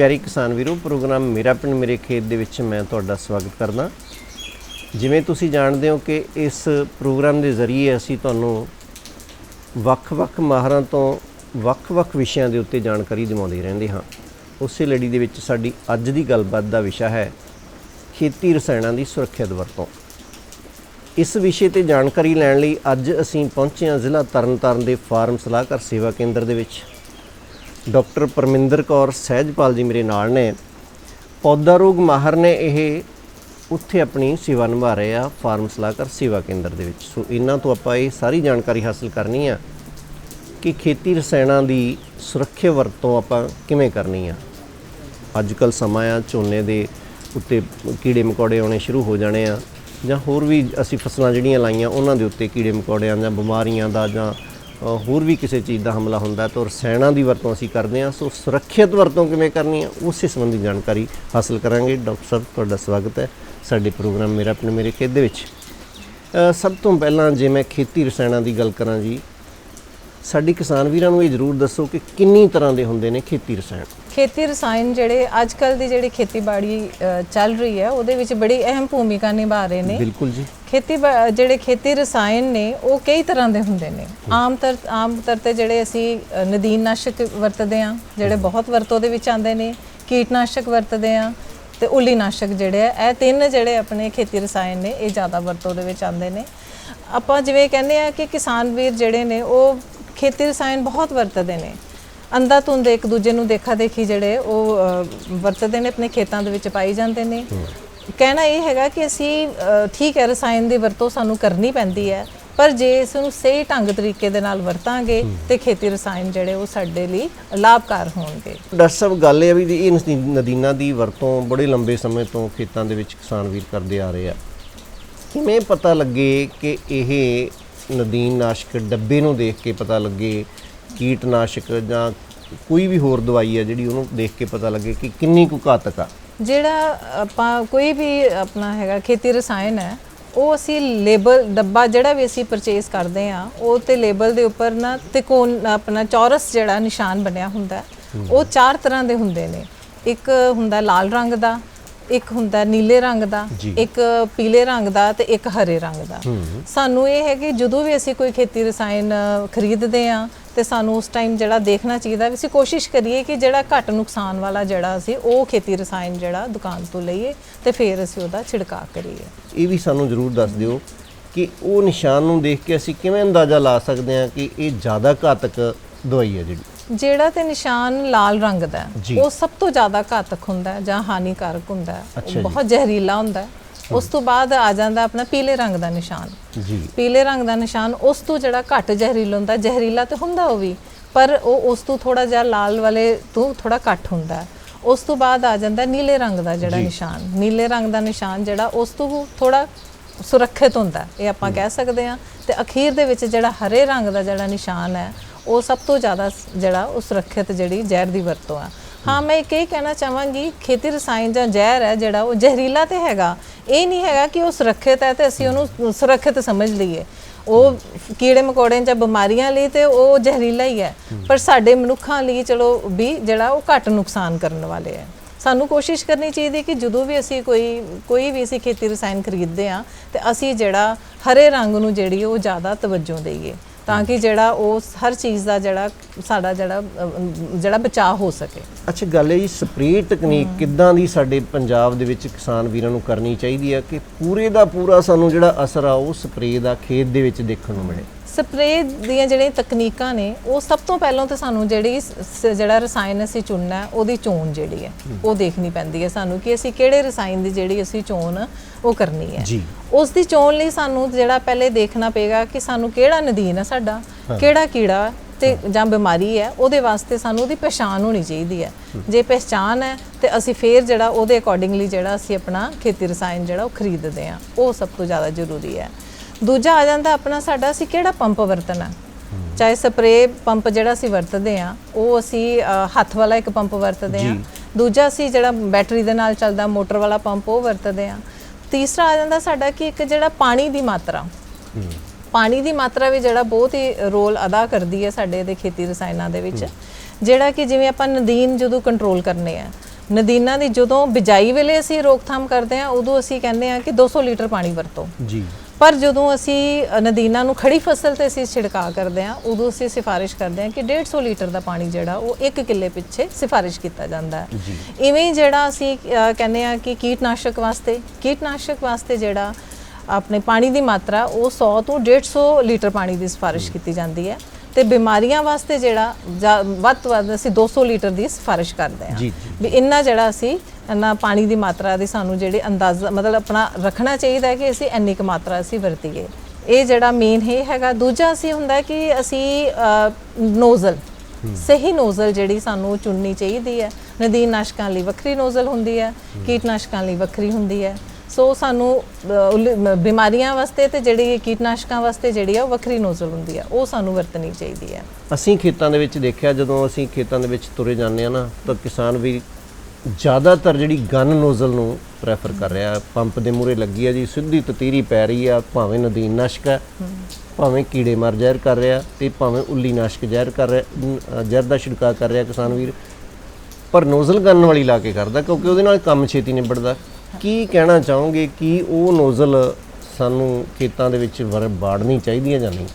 ਪਿਆਰੇ ਕਿਸਾਨ ਵੀਰੋ, ਪ੍ਰੋਗਰਾਮ ਮੇਰਾ ਪਿੰਡ ਮੇਰੇ ਖੇਤ ਦੇ ਵਿੱਚ ਮੈਂ ਤੁਹਾਡਾ ਸਵਾਗਤ ਕਰਦਾ। ਜਿਵੇਂ ਤੁਸੀਂ ਜਾਣਦੇ ਹੋ ਕਿ ਇਸ ਪ੍ਰੋਗਰਾਮ ਦੇ ਜ਼ਰੀਏ ਅਸੀਂ ਤੁਹਾਨੂੰ ਵੱਖ-ਵੱਖ ਮਾਹਰਾਂ ਤੋਂ ਵੱਖ-ਵੱਖ ਵਿਸ਼ਿਆਂ ਦੇ ਉੱਤੇ ਜਾਣਕਾਰੀ ਦਿਵਾਉਂਦੇ ਰਹਿੰਦੇ ਹਾਂ। ਉਸੇ ਲੜੀ ਦੇ ਵਿੱਚ ਸਾਡੀ ਅੱਜ ਦੀ ਗੱਲਬਾਤ ਦਾ ਵਿਸ਼ਾ ਹੈ ਖੇਤੀ ਰਸਾਇਣਾਂ ਦੀ ਸੁਰੱਖਿਅਤ ਵਰਤੋਂ। ਇਸ ਵਿਸ਼ੇ ਤੇ ਜਾਣਕਾਰੀ ਲੈਣ ਲਈ ਅੱਜ ਅਸੀਂ ਪਹੁੰਚੇ ਹਾਂ ਜ਼ਿਲ੍ਹਾ ਤਰਨਤਾਰਨ ਦੇ ਫਾਰਮ ਸਲਾਹਕਾਰ ਸੇਵਾ ਕੇਂਦਰ ਦੇ ਵਿੱਚ। ਡਾਕਟਰ ਪਰਮਿੰਦਰ ਕੌਰ ਸਹਿਜਪਾਲ ਜੀ ਮੇਰੇ ਨਾਲ ਨੇ। ਪੌਦਾ ਰੋਗ ਮਾਹਰ ਨੇ ਇਹ ਉੱਥੇ ਆਪਣੀ ਸੇਵਾ ਨਿਭਾ ਰਹੇ ਆ, ਫਾਰਮ ਸਲਾਹਕਾਰ ਸੇਵਾ ਕੇਂਦਰ ਦੇ ਵਿੱਚ। ਸੋ ਇਹਨਾਂ ਤੋਂ ਆਪਾਂ ਇਹ ਸਾਰੀ ਜਾਣਕਾਰੀ ਹਾਸਲ ਕਰਨੀ ਆ ਕਿ ਖੇਤੀ ਰਸਾਇਣਾਂ ਦੀ ਸੁਰੱਖਿਅਤ ਵਰਤੋਂ ਆਪਾਂ ਕਿਵੇਂ ਕਰਨੀ ਆ। ਅੱਜ ਕੱਲ ਸਮਾਂ ਆ, ਝੋਨੇ ਦੇ ਉੱਤੇ ਕੀੜੇ ਮਕੌੜੇ ਆਉਣੇ ਸ਼ੁਰੂ ਹੋ ਜਾਣੇ ਆ ਜਾਂ ਹੋਰ ਵੀ ਅਸੀਂ ਫਸਲਾਂ ਜਿਹੜੀਆਂ ਲਾਈਆਂ, ਉਹਨਾਂ ਦੇ ਉੱਤੇ ਕੀੜੇ ਮਕੌੜਿਆਂ ਜਾਂ ਬਿਮਾਰੀਆਂ ਦਾ ਜਾਂ ਹੋਰ ਵੀ ਕਿਸੇ ਚੀਜ਼ ਦਾ ਹਮਲਾ ਹੁੰਦਾ ਤਾਂ ਰਸਾਇਣਾਂ ਦੀ ਵਰਤੋਂ ਅਸੀਂ ਕਰਦੇ ਹਾਂ। ਸੋ ਸੁਰੱਖਿਅਤ ਵਰਤੋਂ ਕਿਵੇਂ ਕਰਨੀ ਹੈ, ਉਸੇ ਸੰਬੰਧੀ ਜਾਣਕਾਰੀ ਹਾਸਲ ਕਰਾਂਗੇ। ਡਾਕਟਰ ਸਾਹਿਬ, ਤੁਹਾਡਾ ਸਵਾਗਤ ਹੈ ਸਾਡੇ ਪ੍ਰੋਗਰਾਮ ਮੇਰਾ ਆਪਣੇ ਮੇਰੇ ਖੇਤ ਦੇ ਵਿੱਚ। ਸਭ ਤੋਂ ਪਹਿਲਾਂ ਜੇ ਮੈਂ ਖੇਤੀ ਰਸਾਇਣਾਂ ਦੀ ਗੱਲ ਕਰਾਂ ਜੀ ਸਾਡੀ ਕਿਸਾਨ ਵੀਰਾਂ ਨੂੰ ਇਹ ਜ਼ਰੂਰ ਦੱਸੋ ਕਿ ਕਿੰਨੀ ਤਰ੍ਹਾਂ ਦੇ ਹੁੰਦੇ ਨੇ ਖੇਤੀ ਰਸਾਇਣ? ਖੇਤੀ ਰਸਾਇਣ ਜਿਹੜੇ ਅੱਜ ਕੱਲ ਦੀ ਜਿਹੜੀ ਖੇਤੀਬਾੜੀ ਚੱਲ ਰਹੀ ਹੈ ਉਹਦੇ ਵਿੱਚ ਬੜੀ ਅਹਿਮ ਭੂਮਿਕਾ ਨਿਭਾ ਰਹੇ ਨੇ। ਬਿਲਕੁਲ ਜੀ। ਖੇਤੀ ਜਿਹੜੇ ਖੇਤੀ ਰਸਾਇਣ ਨੇ ਉਹ ਕਈ ਤਰ੍ਹਾਂ ਦੇ ਹੁੰਦੇ ਨੇ। ਆਮ ਤਰ ਆਮ ਤੌਰ ਤੇ ਜਿਹੜੇ ਅਸੀਂ ਅ, ਨਦੀਨਨਾਸ਼ਕ ਵਰਤਦੇ ਆ ਜਿਹੜੇ ਬਹੁਤ ਵਰਤੋਂ ਦੇ ਵਿੱਚ ਆਉਂਦੇ ਨੇ ਕੀਟਨਾਸ਼ਕ ਵਰਤਦੇ ਆ ਤੇ ਉਲੀਨਾਸ਼ਕ ਜਿਹੜੇ ਆ ਇਹ ਤਿੰਨ ਜਿਹੜੇ ਆਪਣੇ ਖੇਤੀ ਰਸਾਇਣ ਨੇ ਇਹ ਜ਼ਿਆਦਾ ਵਰਤੋਂ ਦੇ ਵਿੱਚ ਆਉਂਦੇ ਨੇ। ਆਪਾਂ ਜਿਵੇਂ ਕਹਿੰਦੇ ਆ ਕਿ ਕਿਸਾਨ ਵੀਰ ਜਿਹੜੇ ਨੇ ਉਹ ਖੇਤੀ ਰਸਾਇਣ ਬਹੁਤ ਵਰਤਦੇ ਨੇ। ਅੰਦਾ ਧੁੰਦ ਇੱਕ ਦੂਜੇ ਨੂੰ ਦੇਖਾ ਦੇਖੀ ਜਿਹੜੇ ਉਹ ਵਰਤਦੇ ਨੇ ਆਪਣੇ ਖੇਤਾਂ ਦੇ ਵਿੱਚ ਪਾਈ ਜਾਂਦੇ ਨੇ। ਕਹਿਣਾ ਇਹ ਹੈਗਾ ਕਿ ਅਸੀਂ ਠੀਕ ਹੈ ਰਸਾਇਣ ਦੀ ਵਰਤੋਂ ਸਾਨੂੰ ਕਰਨੀ ਪੈਂਦੀ ਹੈ ਪਰ ਜੇ ਇਸ ਨੂੰ ਸਹੀ ਢੰਗ ਤਰੀਕੇ ਦੇ ਨਾਲ ਵਰਤਾਂਗੇ ਤੇ ਖੇਤੀ ਰਸਾਇਣ ਜਿਹੜੇ ਉਹ ਸਾਡੇ ਲਈ ਲਾਭਕਾਰ ਹੋਣਗੇ। ਡਾਕਟਰ ਸਾਹਿਬ ਗੱਲ ਇਹ ਵੀ ਇਹ ਨਦੀ- ਨਦੀਨਾਂ ਦੀ ਵਰਤੋਂ ਬੜੇ ਲੰਬੇ ਸਮੇਂ ਤੋਂ ਖੇਤਾਂ ਦੇ ਵਿੱਚ ਕਿਸਾਨ ਵੀਰ ਕਰਦੇ ਆ ਰਹੇ ਆ। ਕਿਵੇਂ ਪਤਾ ਲੱਗੇ ਕਿ ਇਹ ਨਦੀਨ ਨਾਸ਼ਕ ਡੱਬੇ ਨੂੰ ਦੇਖ ਕੇ ਪਤਾ ਲੱਗੇ ਕੀਟਨਾਸ਼ਕ ਜਾਂ ਕੋਈ ਵੀ ਹੋਰ ਦਵਾਈ ਆ ਜਿਹੜੀ ਉਹਨੂੰ ਦੇਖ ਕੇ ਪਤਾ ਲੱਗੇ ਕਿ ਕਿੰਨੀ ਕੁ ਘਾਤਕ ਆ। ਜਿਹੜਾ ਆਪਾਂ ਕੋਈ ਵੀ ਆਪਣਾ ਹੈਗਾ ਖੇਤੀ ਰਸਾਇਣ ਹੈ, ਉਹ ਅਸੀਂ ਲੇਬਲ ਡੱਬਾ ਜਿਹੜਾ ਵੀ ਅਸੀਂ ਪਰਚੇਸ ਕਰਦੇ ਆ ਉਹ ਤੇ ਲੇਬਲ ਦੇ ਉੱਪਰ ਨਾ ਤਿਕੋਣ ਆਪਣਾ ਚੌਰਸ ਜਿਹੜਾ ਨਿਸ਼ਾਨ ਬਣਿਆ ਹੁੰਦਾ ਉਹ ਚਾਰ ਤਰ੍ਹਾਂ ਦੇ ਹੁੰਦੇ ਨੇ। ਇੱਕ ਹੁੰਦਾ ਲਾਲ ਰੰਗ ਦਾ ਇੱਕ ਹੁੰਦਾ ਨੀਲੇ ਰੰਗ ਦਾ। ਇੱਕ ਪੀਲੇ ਰੰਗ ਦਾ ਤੇ ਇੱਕ ਹਰੇ ਰੰਗ ਦਾ। ਸਾਨੂੰ ਇਹ ਹੈ ਕਿ ਜਦੋਂ ਵੀ ਅਸੀਂ ਕੋਈ ਖੇਤੀ ਰਸਾਇਣ ਖਰੀਦਦੇ ਆ ਤੇ ਸਾਨੂੰ ਉਸ ਟਾਈਮ ਜਿਹੜਾ ਦੇਖਣਾ ਚਾਹੀਦਾ ਵੀ ਅਸੀਂ ਕੋਸ਼ਿਸ਼ ਕਰੀਏ ਕਿ ਜਿਹੜਾ ਘੱਟ ਨੁਕਸਾਨ ਵਾਲਾ ਜਿਹੜਾ ਅਸੀਂ ਉਹ ਖੇਤੀ ਰਸਾਇਣ ਜਿਹੜਾ ਦੁਕਾਨ ਤੋਂ ਲਈਏ ਤੇ ਫਿਰ ਅਸੀਂ ਉਹਦਾ ਛਿੜਕਾਅ ਕਰੀਏ। ਇਹ ਵੀ ਸਾਨੂੰ ਜ਼ਰੂਰ ਦੱਸ ਦਿਓ ਕਿ ਉਹ ਨਿਸ਼ਾਨ ਨੂੰ ਦੇਖ ਕੇ ਅਸੀਂ ਕਿਵੇਂ ਅੰਦਾਜ਼ਾ ਲਾ ਸਕਦੇ ਹਾਂ ਕਿ ਇਹ ਜ਼ਿਆਦਾ ਘਾਤਕ ਦਵਾਈ ਹੈ ਜਿਹੜੀ। ਜਿਹੜਾ ਤੇ ਨਿਸ਼ਾਨ ਲਾਲ ਰੰਗ ਦਾ ਹੈ। ਉਹ ਸਭ ਤੋਂ ਜ਼ਿਆਦਾ ਘਾਤਕ ਹੁੰਦਾ ਹੈ ਜਾਂ ਹਾਨੀਕਾਰਕ ਹੁੰਦਾ ਹੈ। ਉਹ। ਬਹੁਤ ਜ਼ਹਿਰੀਲਾ ਹੁੰਦਾ ਹੈ। ਉਸ ਤੋਂ ਬਾਅਦ ਆ ਜਾਂਦਾ ਆਪਣਾ ਪੀਲੇ ਰੰਗ ਦਾ ਨਿਸ਼ਾਨ। ਜੀ। ਪੀਲੇ ਰੰਗ ਦਾ ਨਿਸ਼ਾਨ ਉਸ ਤੋਂ ਜਿਹੜਾ ਘੱਟ ਜ਼ਹਿਰੀਲਾ ਹੁੰਦਾ ਜ਼ਹਿਰੀਲਾ ਤੇ ਹੁੰਦਾ ਉਹ ਵੀ ਪਰ ਉਹ ਉਸ ਤੋਂ ਥੋੜਾ ਜਿਹਾ ਲਾਲ ਵਾਲੇ ਤੋਂ ਥੋੜਾ ਘੱਟ ਹੁੰਦਾ ਹੈ। ਉਸ ਤੋਂ ਬਾਅਦ ਆ ਜਾਂਦਾ ਨੀਲੇ ਰੰਗ ਦਾ ਜਿਹੜਾ ਨਿਸ਼ਾਨ। ਨੀਲੇ ਰੰਗ ਦਾ ਨਿਸ਼ਾਨ ਜਿਹੜਾ ਉਸ ਤੋਂ ਥੋੜਾ ਸੁਰੱਖਿਅਤ ਹੁੰਦਾ ਹੈ, ਇਹ ਆਪਾਂ ਕਹਿ ਸਕਦੇ ਹਾਂ। ਤੇ ਅਖੀਰ ਦੇ ਵਿੱਚ ਜਿਹੜਾ ਹਰੇ ਰੰਗ ਦਾ ਜਿਹੜਾ ਨਿਸ਼ਾਨ ਹੈ ਉਹ ਸਭ ਤੋਂ ਜ਼ਿਆਦਾ ਜਿਹੜਾ ਉਹ ਸੁਰੱਖਿਅਤ ਜਿਹੜੀ ਜ਼ਹਿਰ ਦੀ ਵਰਤੋਂ ਆ। ਹਾਂ, ਮੈਂ ਇੱਕ ਇਹ ਕਹਿਣਾ ਚਾਹਾਂਗੀ, ਖੇਤੀ ਰਸਾਇਣ ਜਾਂ ਜ਼ਹਿਰ ਹੈ ਜਿਹੜਾ ਉਹ ਜ਼ਹਿਰੀਲਾ ਤੇ ਹੈਗਾ। ਇਹ ਨਹੀਂ ਹੈਗਾ ਕਿ ਉਹ ਸੁਰੱਖਿਅਤ ਹੈ ਤੇ ਅਸੀਂ ਉਹਨੂੰ ਸੁਰੱਖਿਅਤ ਸਮਝ ਲਈਏ। ਉਹ ਕੀੜੇ ਮਕੌੜੇ ਜਾਂ ਬਿਮਾਰੀਆਂ ਲਈ ਤੇ ਉਹ ਜ਼ਹਿਰੀਲਾ ਹੀ ਹੈ। ਪਰ ਸਾਡੇ ਮਨੁੱਖਾਂ ਲਈ ਚਲੋ ਵੀ ਜਿਹੜਾ ਉਹ ਘੱਟ ਨੁਕਸਾਨ ਕਰਨ ਵਾਲੇ ਹੈ। ਸਾਨੂੰ ਕੋਸ਼ਿਸ਼ ਕਰਨੀ ਚਾਹੀਦੀ ਕਿ ਜਦੋਂ ਵੀ ਅਸੀਂ ਕੋਈ ਕੋਈ ਵੀ ਅਸੀਂ ਖੇਤੀ ਰਸਾਇਣ ਖਰੀਦਦੇ ਆ ਤੇ ਅਸੀਂ ਜਿਹੜਾ ਹਰੇ ਰੰਗ ਨੂੰ ਜਿਹੜੀ ਉਹ ਜ਼ਿਆਦਾ ਤਵੱਜੋ ਦੇਈਏ। ਤਾਂ ਕਿ ਜਿਹੜਾ ਉਹ ਹਰ ਚੀਜ਼ ਦਾ ਜਿਹੜਾ ਸਾਡਾ ਜਿਹੜਾ ਜਿਹੜਾ ਬਚਾਅ ਹੋ ਸਕੇ। ਅੱਛਾ ਗੱਲ ਹੈ ਜੀ ਸਪਰੇਅ ਟੈਕਨੀਕ ਕਿੱਦਾਂ ਦੀ ਸਾਡੇ ਪੰਜਾਬ ਦੇ ਵਿੱਚ ਕਿਸਾਨ ਵੀਰਾਂ ਨੂੰ ਕਰਨੀ ਚਾਹੀਦੀ ਹੈ ਕਿ ਪੂਰੇ ਦਾ ਪੂਰਾ ਸਾਨੂੰ ਜਿਹੜਾ ਅਸਰ ਆ ਉਹ ਸਪਰੇਅ ਦਾ ਖੇਤ ਦੇ ਵਿੱਚ ਦੇਖਣ ਨੂੰ ਮਿਲੇ? ਸਪਰੇਅ ਦੀਆਂ ਜਿਹੜੀਆਂ ਤਕਨੀਕਾਂ ਨੇ ਉਹ ਸਭ ਤੋਂ ਪਹਿਲਾਂ ਤਾਂ ਸਾਨੂੰ ਜਿਹੜੀ ਸ- ਜਿਹੜਾ ਰਸਾਇਣ ਅਸੀਂ ਚੁਣਨਾ ਹੈ, ਉਹਦੀ ਚੋਣ ਜਿਹੜੀ ਹੈ ਉਹ ਦੇਖਣੀ ਪੈਂਦੀ ਹੈ ਸਾਨੂੰ ਕਿ ਅਸੀਂ ਕਿਹੜੇ ਰਸਾਇਣ ਦੀ ਜਿਹੜੀ ਅਸੀਂ ਚੋਣ ਉਹ ਕਰਨੀ ਹੈ। ਜੀ। ਉਸ ਦੀ ਚੋਣ ਲਈ ਸਾਨੂੰ ਜਿਹੜਾ ਪਹਿਲੇ ਦੇਖਣਾ ਪਏਗਾ ਕਿ ਸਾਨੂੰ ਕਿਹੜਾ ਨਦੀਨ ਹੈ ਸਾਡਾ ਕਿਹੜਾ ਕੀੜਾ ਹੈ ਤੇ ਜਾਂ ਬਿਮਾਰੀ ਹੈ ਉਹਦੇ ਵਾਸਤੇ ਸਾਨੂੰ ਉਹਦੀ ਪਛਾਣ ਹੋਣੀ ਚਾਹੀਦੀ ਹੈ। ਜੇ ਪਛਾਣ ਹੈ ਤੇ ਅਸੀਂ ਫੇਰ ਜਿਹੜਾ ਉਹਦੇ ਅਕੋਰਡਿੰਗਲੀ ਜਿਹੜਾ ਅਸੀਂ ਆਪਣਾ ਖੇਤੀ ਰਸਾਇਣ ਜਿਹੜਾ ਉਹ ਖਰੀਦਦੇ ਆ ਉਹ ਸਭ ਤੋਂ ਜ਼ਿਆਦਾ ਜ਼ਰੂਰੀ ਹੈ। ਦੂਜਾ ਆ ਜਾਂਦਾ ਆਪਣਾ ਸਾਡਾ ਅਸੀਂ ਕਿਹੜਾ ਪੰਪ ਵਰਤਣਾ? ਚਾਹੇ ਸਪਰੇ ਪੰਪ ਜਿਹੜਾ ਅਸੀਂ ਵਰਤਦੇ ਆ ਉਹ ਅਸੀਂ ਹੱਥ ਵਾਲਾ ਇੱਕ ਪੰਪ ਵਰਤਦੇ ਆ ਦੂਜਾ ਅਸੀਂ ਜਿਹੜਾ ਬੈਟਰੀ ਦੇ ਨਾਲ ਚੱਲਦਾ ਮੋਟਰ ਵਾਲਾ ਪੰਪ ਉਹ ਵਰਤਦੇ ਆ ਤੀਸਰਾ ਆ ਜਾਂਦਾ ਸਾਡਾ ਕਿ ਇੱਕ ਜਿਹੜਾ ਪਾਣੀ ਦੀ ਮਾਤਰਾ। ਪਾਣੀ ਦੀ ਮਾਤਰਾ ਵੀ ਜਿਹੜਾ ਬਹੁਤ ਹੀ ਰੋਲ ਅਦਾ ਕਰਦੀ ਹੈ ਸਾਡੇ ਦੇ ਖੇਤੀ ਰਸਾਇਣਾਂ ਦੇ ਵਿੱਚ। ਜਿਹੜਾ ਕਿ ਜਿਵੇਂ ਆਪਾਂ ਨਦੀਨ ਜਦੋਂ ਕੰਟਰੋਲ ਕਰਨੇ ਆ ਨਦੀਨਾਂ ਦੀ ਜਦੋਂ ਬਿਜਾਈ ਵੇਲੇ ਅਸੀਂ ਰੋਕਥਾਮ ਕਰਦੇ ਹਾਂ ਉਦੋਂ ਅਸੀਂ ਕਹਿੰਦੇ ਹਾਂ ਕਿ 200 ਲੀਟਰ ਪਾਣੀ ਵਰਤੋ। ਜੀ। ਪਰ ਜਦੋਂ ਅਸੀਂ ਨਦੀਨਾਂ ਨੂੰ ਖੜੀ ਫਸਲ ਤੇ ਅਸੀਂ ਛਿੜਕਾਅ ਕਰਦੇ ਹਾਂ ਉਦੋਂ ਅਸੀਂ ਸਿਫਾਰਿਸ਼ ਕਰਦੇ ਹਾਂ ਕਿ 150 ਲੀਟਰ ਦਾ ਪਾਣੀ ਜਿਹੜਾ ਉਹ 1 ਕਿੱਲੇ ਪਿੱਛੇ ਸਿਫਾਰਿਸ਼ ਕੀਤਾ ਜਾਂਦਾ ਹੈ। ਜੀ। ਇਵੇਂ ਹੀ ਜਿਹੜਾ ਅਸੀਂ ਕਹਿੰਦੇ ਆ ਕਿ ਕੀਟਨਾਸ਼ਕ ਵਾਸਤੇ ਕੀਟਨਾਸ਼ਕ ਵਾਸਤੇ ਜਿਹੜਾ ਆਪਣੇ ਪਾਣੀ ਦੀ ਮਾਤਰਾ ਉਹ 100 ਤੋਂ 150 ਲੀਟਰ ਪਾਣੀ ਦੀ ਸਿਫਾਰਿਸ਼ ਕੀਤੀ ਜਾਂਦੀ ਹੈ ਤੇ ਬਿਮਾਰੀਆਂ ਵਾਸਤੇ ਜਿਹੜਾ ਵੱਧ ਤੋਂ ਵੱਧ ਅਸੀਂ 200 ਲੀਟਰ ਦੀ ਸਿਫਾਰਿਸ਼ ਕਰਦੇ ਹਾਂ। ਵੀ ਇੰਨਾ ਜਿਹੜਾ ਅਸੀਂ ਇੰਨਾ ਪਾਣੀ ਦੀ ਮਾਤਰਾ ਦੀ ਸਾਨੂੰ ਜਿਹੜੇ ਅੰਦਾਜ਼ਾ ਮਤਲਬ ਆਪਣਾ ਰੱਖਣਾ ਚਾਹੀਦਾ ਹੈ ਕਿ ਅਸੀਂ ਇੰਨੀ ਕੁ ਮਾਤਰਾ ਅਸੀਂ ਵਰਤੀਏ। ਇਹ ਜਿਹੜਾ ਮੇਨ ਹੈ ਹੈਗਾ। ਦੂਜਾ ਅਸੀਂ ਹੁੰਦਾ ਕਿ ਅਸੀਂ ਨੋਜ਼ਲ ਸਹੀ ਨੋਜ਼ਲ ਜਿਹੜੀ ਸਾਨੂੰ ਚੁਣਨੀ ਚਾਹੀਦੀ ਹੈ। ਨਦੀਨ ਨਾਸ਼ਕਾਂ ਲਈ ਵੱਖਰੀ ਨੋਜ਼ਲ ਹੁੰਦੀ ਹੈ ਕੀਟਨਾਸ਼ਕਾਂ ਲਈ ਵੱਖਰੀ ਹੁੰਦੀ ਹੈ। ਸੋ ਸਾਨੂੰ ਬਿਮਾਰੀਆਂ ਵਾਸਤੇ ਤੇ ਜਿਹੜੀ ਕੀਟਨਾਸ਼ਕਾਂ ਵਾਸਤੇ ਜਿਹੜੀ ਹੈ ਉਹ ਵੱਖਰੀ ਨੋਜ਼ਲ ਹੁੰਦੀ ਹੈ। ਉਹ ਸਾਨੂੰ ਵਰਤਣੀ ਚਾਹੀਦੀ ਹੈ। ਅਸੀਂ ਖੇਤਾਂ ਦੇ ਵਿੱਚ ਦੇਖਿਆ ਜਦੋਂ ਅਸੀਂ ਖੇਤਾਂ ਦੇ ਵਿੱਚ ਤੁਰੇ ਜਾਂਦੇ ਆ ਨਾ ਤਾਂ ਕਿਸਾਨ ਵੀ ਜ਼ਿਆਦਾਤਰ ਜਿਹੜੀ ਗਨ ਨੋਜ਼ਲ ਨੂੰ ਪ੍ਰੈਫਰ ਕਰ ਰਿਹਾ, ਪੰਪ ਦੇ ਮੂਹਰੇ ਲੱਗੀ ਆ ਜੀ, ਸਿੱਧੀ ਤਤੀਰੀ ਪੈ ਰਹੀ ਆ, ਭਾਵੇਂ ਨਦੀਨ ਨਾਸ਼ਕ ਹੈ ਭਾਵੇਂ ਕੀੜੇ ਮਾਰ ਜ਼ਹਿਰ ਕਰ ਰਿਹਾ ਤੇ ਭਾਵੇਂ ਉੱਲੀ ਨਾਸ਼ਕ ਜ਼ਹਿਰ ਕਰ ਰਿਹਾ ਜ਼ਹਿਰ ਦਾ ਛਿੜਕਾਅ ਕਰ ਰਿਹਾ ਕਿਸਾਨ ਵੀਰ। ਪਰ ਨੋਜ਼ਲ ਗਨ ਵਾਲੀ ਲਾ ਕੇ ਕਰਦਾ ਕਿਉਂਕਿ ਉਹਦੇ ਨਾਲ ਕੰਮ ਛੇਤੀ ਨਿਬੜਦਾ। ਕੀ ਕਹਿਣਾ ਚਾਹੋਗੇ ਕਿ ਉਹ ਨੋਜ਼ਲ ਸਾਨੂੰ ਖੇਤਾਂ ਦੇ ਵਿੱਚ ਵਰ- ਬਾੜਨੀ ਚਾਹੀਦੀ ਹੈ ਜਾਂ ਨਹੀਂ?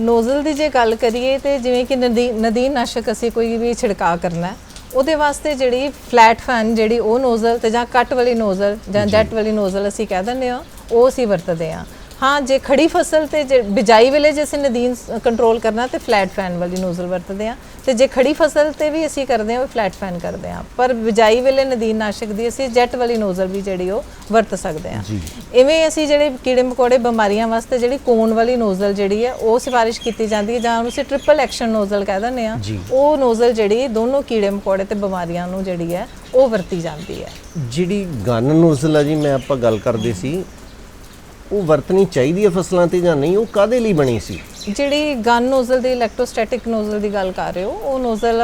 ਨੋਜ਼ਲ ਦੀ ਜੇ ਗੱਲ ਕਰੀਏ ਤੇ ਜਿਵੇਂ ਕਿ ਨਦੀ ਨਦੀਨ ਨਾਸ਼ਕ ਅਸੀਂ ਕੋਈ ਵੀ ਛਿੜਕਾਅ ਕਰਨਾ ਹੈ ਉਹਦੇ ਵਾਸਤੇ ਜਿਹੜੀ ਫਲੈਟ ਫੈਨ ਜਿਹੜੀ ਉਹ ਨੋਜ਼ਲ ਤੇ ਜਾਂ ਕੱਟ ਵਾਲੀ ਨੋਜ਼ਲ ਜਾਂ ਜੈਟ ਵਾਲੀ ਨੋਜ਼ਲ ਅਸੀਂ ਕਹਿ ਦਿੰਦੇ ਹਾਂ ਉਹ ਅਸੀਂ ਵਰਤਦੇ ਹਾਂ। ਹਾਂ ਜੇ ਖੜੀ ਫਸਲ ਤੇ ਜੇ ਬਿਜਾਈ ਵੇਲੇ ਜੇ ਅਸੀਂ ਨਦੀਨ ਕੰਟਰੋਲ ਕਰਨਾ ਤੇ ਫਲੈਟ ਫੈਨ ਵਾਲੀ ਨੋਜ਼ਲ ਵਰਤਦੇ ਹਾਂ। ਤੇ ਜੇ ਖੜੀ ਫਸਲ ਤੇ ਵੀ ਅਸੀਂ ਕਰਦੇ ਹਾਂ ਉਹ ਫਲੈਟ ਫੈਨ ਕਰਦੇ ਹਾਂ। ਪਰ ਬਿਜਾਈ ਵੇਲੇ ਨਦੀਨ ਨਾਸ਼ਕ ਦੀ ਅਸੀਂ ਜੈਟ ਵਾਲੀ ਨੋਜ਼ਲ ਵੀ ਜਿਹੜੀ ਉਹ ਵਰਤ ਸਕਦੇ ਜੀ। ਇਵੇਂ ਅਸੀਂ ਜਿਹੜੇ ਕੀੜੇ ਮਕੌੜੇ ਬਿਮਾਰੀਆਂ ਵਾਸਤੇ ਜਿਹੜੀ ਕੋਨ ਵਾਲੀ ਨੋਜ਼ਲ ਜਿਹੜੀ ਹੈ ਉਹ ਸਿਫਾਰਿਸ਼ ਕੀਤੀ ਜਾਂਦੀ ਹੈ ਜਾਂ ਉਹਨੂੰ ਅਸੀਂ ਟ੍ਰਿਪਲ ਐਕਸ਼ਨ ਨੋਜ਼ਲ ਕਹਿ ਦਿੰਦੇ ਆ। ਉਹ ਨੋਜ਼ਲ ਜਿਹੜੀ ਦੋਨੋਂ ਕੀੜੇ ਮਕੌੜੇ ਤੇ ਬਿਮਾਰੀਆਂ ਨੂੰ ਜਿਹੜੀ ਹੈ ਉਹ ਵਰਤੀ ਜਾਂਦੀ ਹੈ। ਜਿਹੜੀ ਗਨ ਨੋਜ਼ਲ ਆ ਜੀ ਮੈਂ ਆਪਾਂ ਗੱਲ ਕਰਦੇ ਸੀ ਉਹ ਵਰਤਣੀ ਚਾਹੀਦੀ ਹੈ ਫਸਲਾਂ ਤੇ ਜਾਂ ਨਹੀਂ ਉਹ ਕਾਦੇ ਲਈ ਬਣੀ ਸੀ? ਜਿਹੜੀ ਗਨ ਨੋਜ਼ਲ ਦੀ ਇਲੈਕਟ੍ਰੋਸਟੈਟਿਕ ਨੋਜ਼ਲ ਦੀ ਗੱਲ ਕਰ ਰਹੇ ਹੋ ਉਹ ਨੋਜ਼ਲ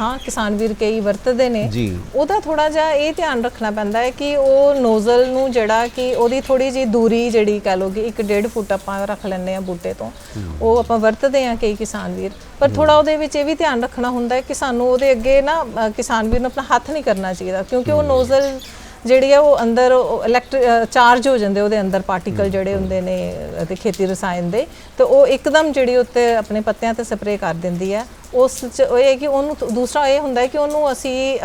ਹਾਂ ਕਿਸਾਨ ਵੀਰ ਕਈ ਵਰਤਦੇ ਨੇ। ਜੀ। ਉਹਦਾ ਥੋੜਾ ਜਿਹਾ ਇਹ ਧਿਆਨ ਰੱਖਣਾ ਪੈਂਦਾ ਹੈ ਕਿ ਉਹ ਨੋਜ਼ਲ ਨੂੰ ਜਿਹੜਾ ਕਿ ਉਹਦੀ ਥੋੜੀ ਜੀ ਦੂਰੀ ਜਿਹੜੀ ਕਹ ਲੋ ਕਿ 1.5 ਫੁੱਟ ਆਪਾਂ ਰੱਖ ਲੈਂਦੇ ਆ ਬੂਟੇ ਤੋਂ। ਉਹ ਆਪਾਂ ਵਰਤਦੇ ਆ ਕਈ ਕਿਸਾਨ ਵੀਰ। ਪਰ ਥੋੜਾ ਉਹਦੇ ਵਿੱਚ ਇਹ ਵੀ ਧਿਆਨ ਰੱਖਣਾ ਹੁੰਦਾ ਹੈ ਕਿ ਸਾਨੂੰ ਉਹਦੇ ਅੱਗੇ ਨਾ ਕਿਸਾਨ ਵੀਰ ਨੂੰ ਆਪਣਾ ਹੱਥ ਨਹੀਂ ਕਰਨਾ ਚਾਹੀਦਾ ਕਿਉਂਕਿ ਉਹ ਨੋਜ਼ਲ ਜਿਹੜੀ ਹੈ ਉਹ ਅੰਦਰ ਇਲੈਕਟ੍ਰਿਕ ਚਾਰਜ ਹੋ ਜਾਂਦੇ ਉਹਦੇ ਅੰਦਰ ਪਾਰਟੀਕਲ ਜਿਹੜੇ ਹੁੰਦੇ ਨੇ ਤੇ ਖੇਤੀ ਰਸਾਇਣ ਦੇ। ਤੇ ਉਹ ਇੱਕਦਮ ਜਿਹੜੀ ਉੱਤੇ ਆਪਣੇ ਪੱਤਿਆਂ ਤੇ ਸਪਰੇਅ ਕਰ ਦਿੰਦੀ ਹੈ ਉਸ ਚ ਉਹ ਇਹ ਹੈ ਕਿ ਉਹਨੂੰ ਦੂਸਰਾ ਇਹ ਹੁੰਦਾ ਹੈ ਕਿ ਉਹਨੂੰ ਅਸੀਂ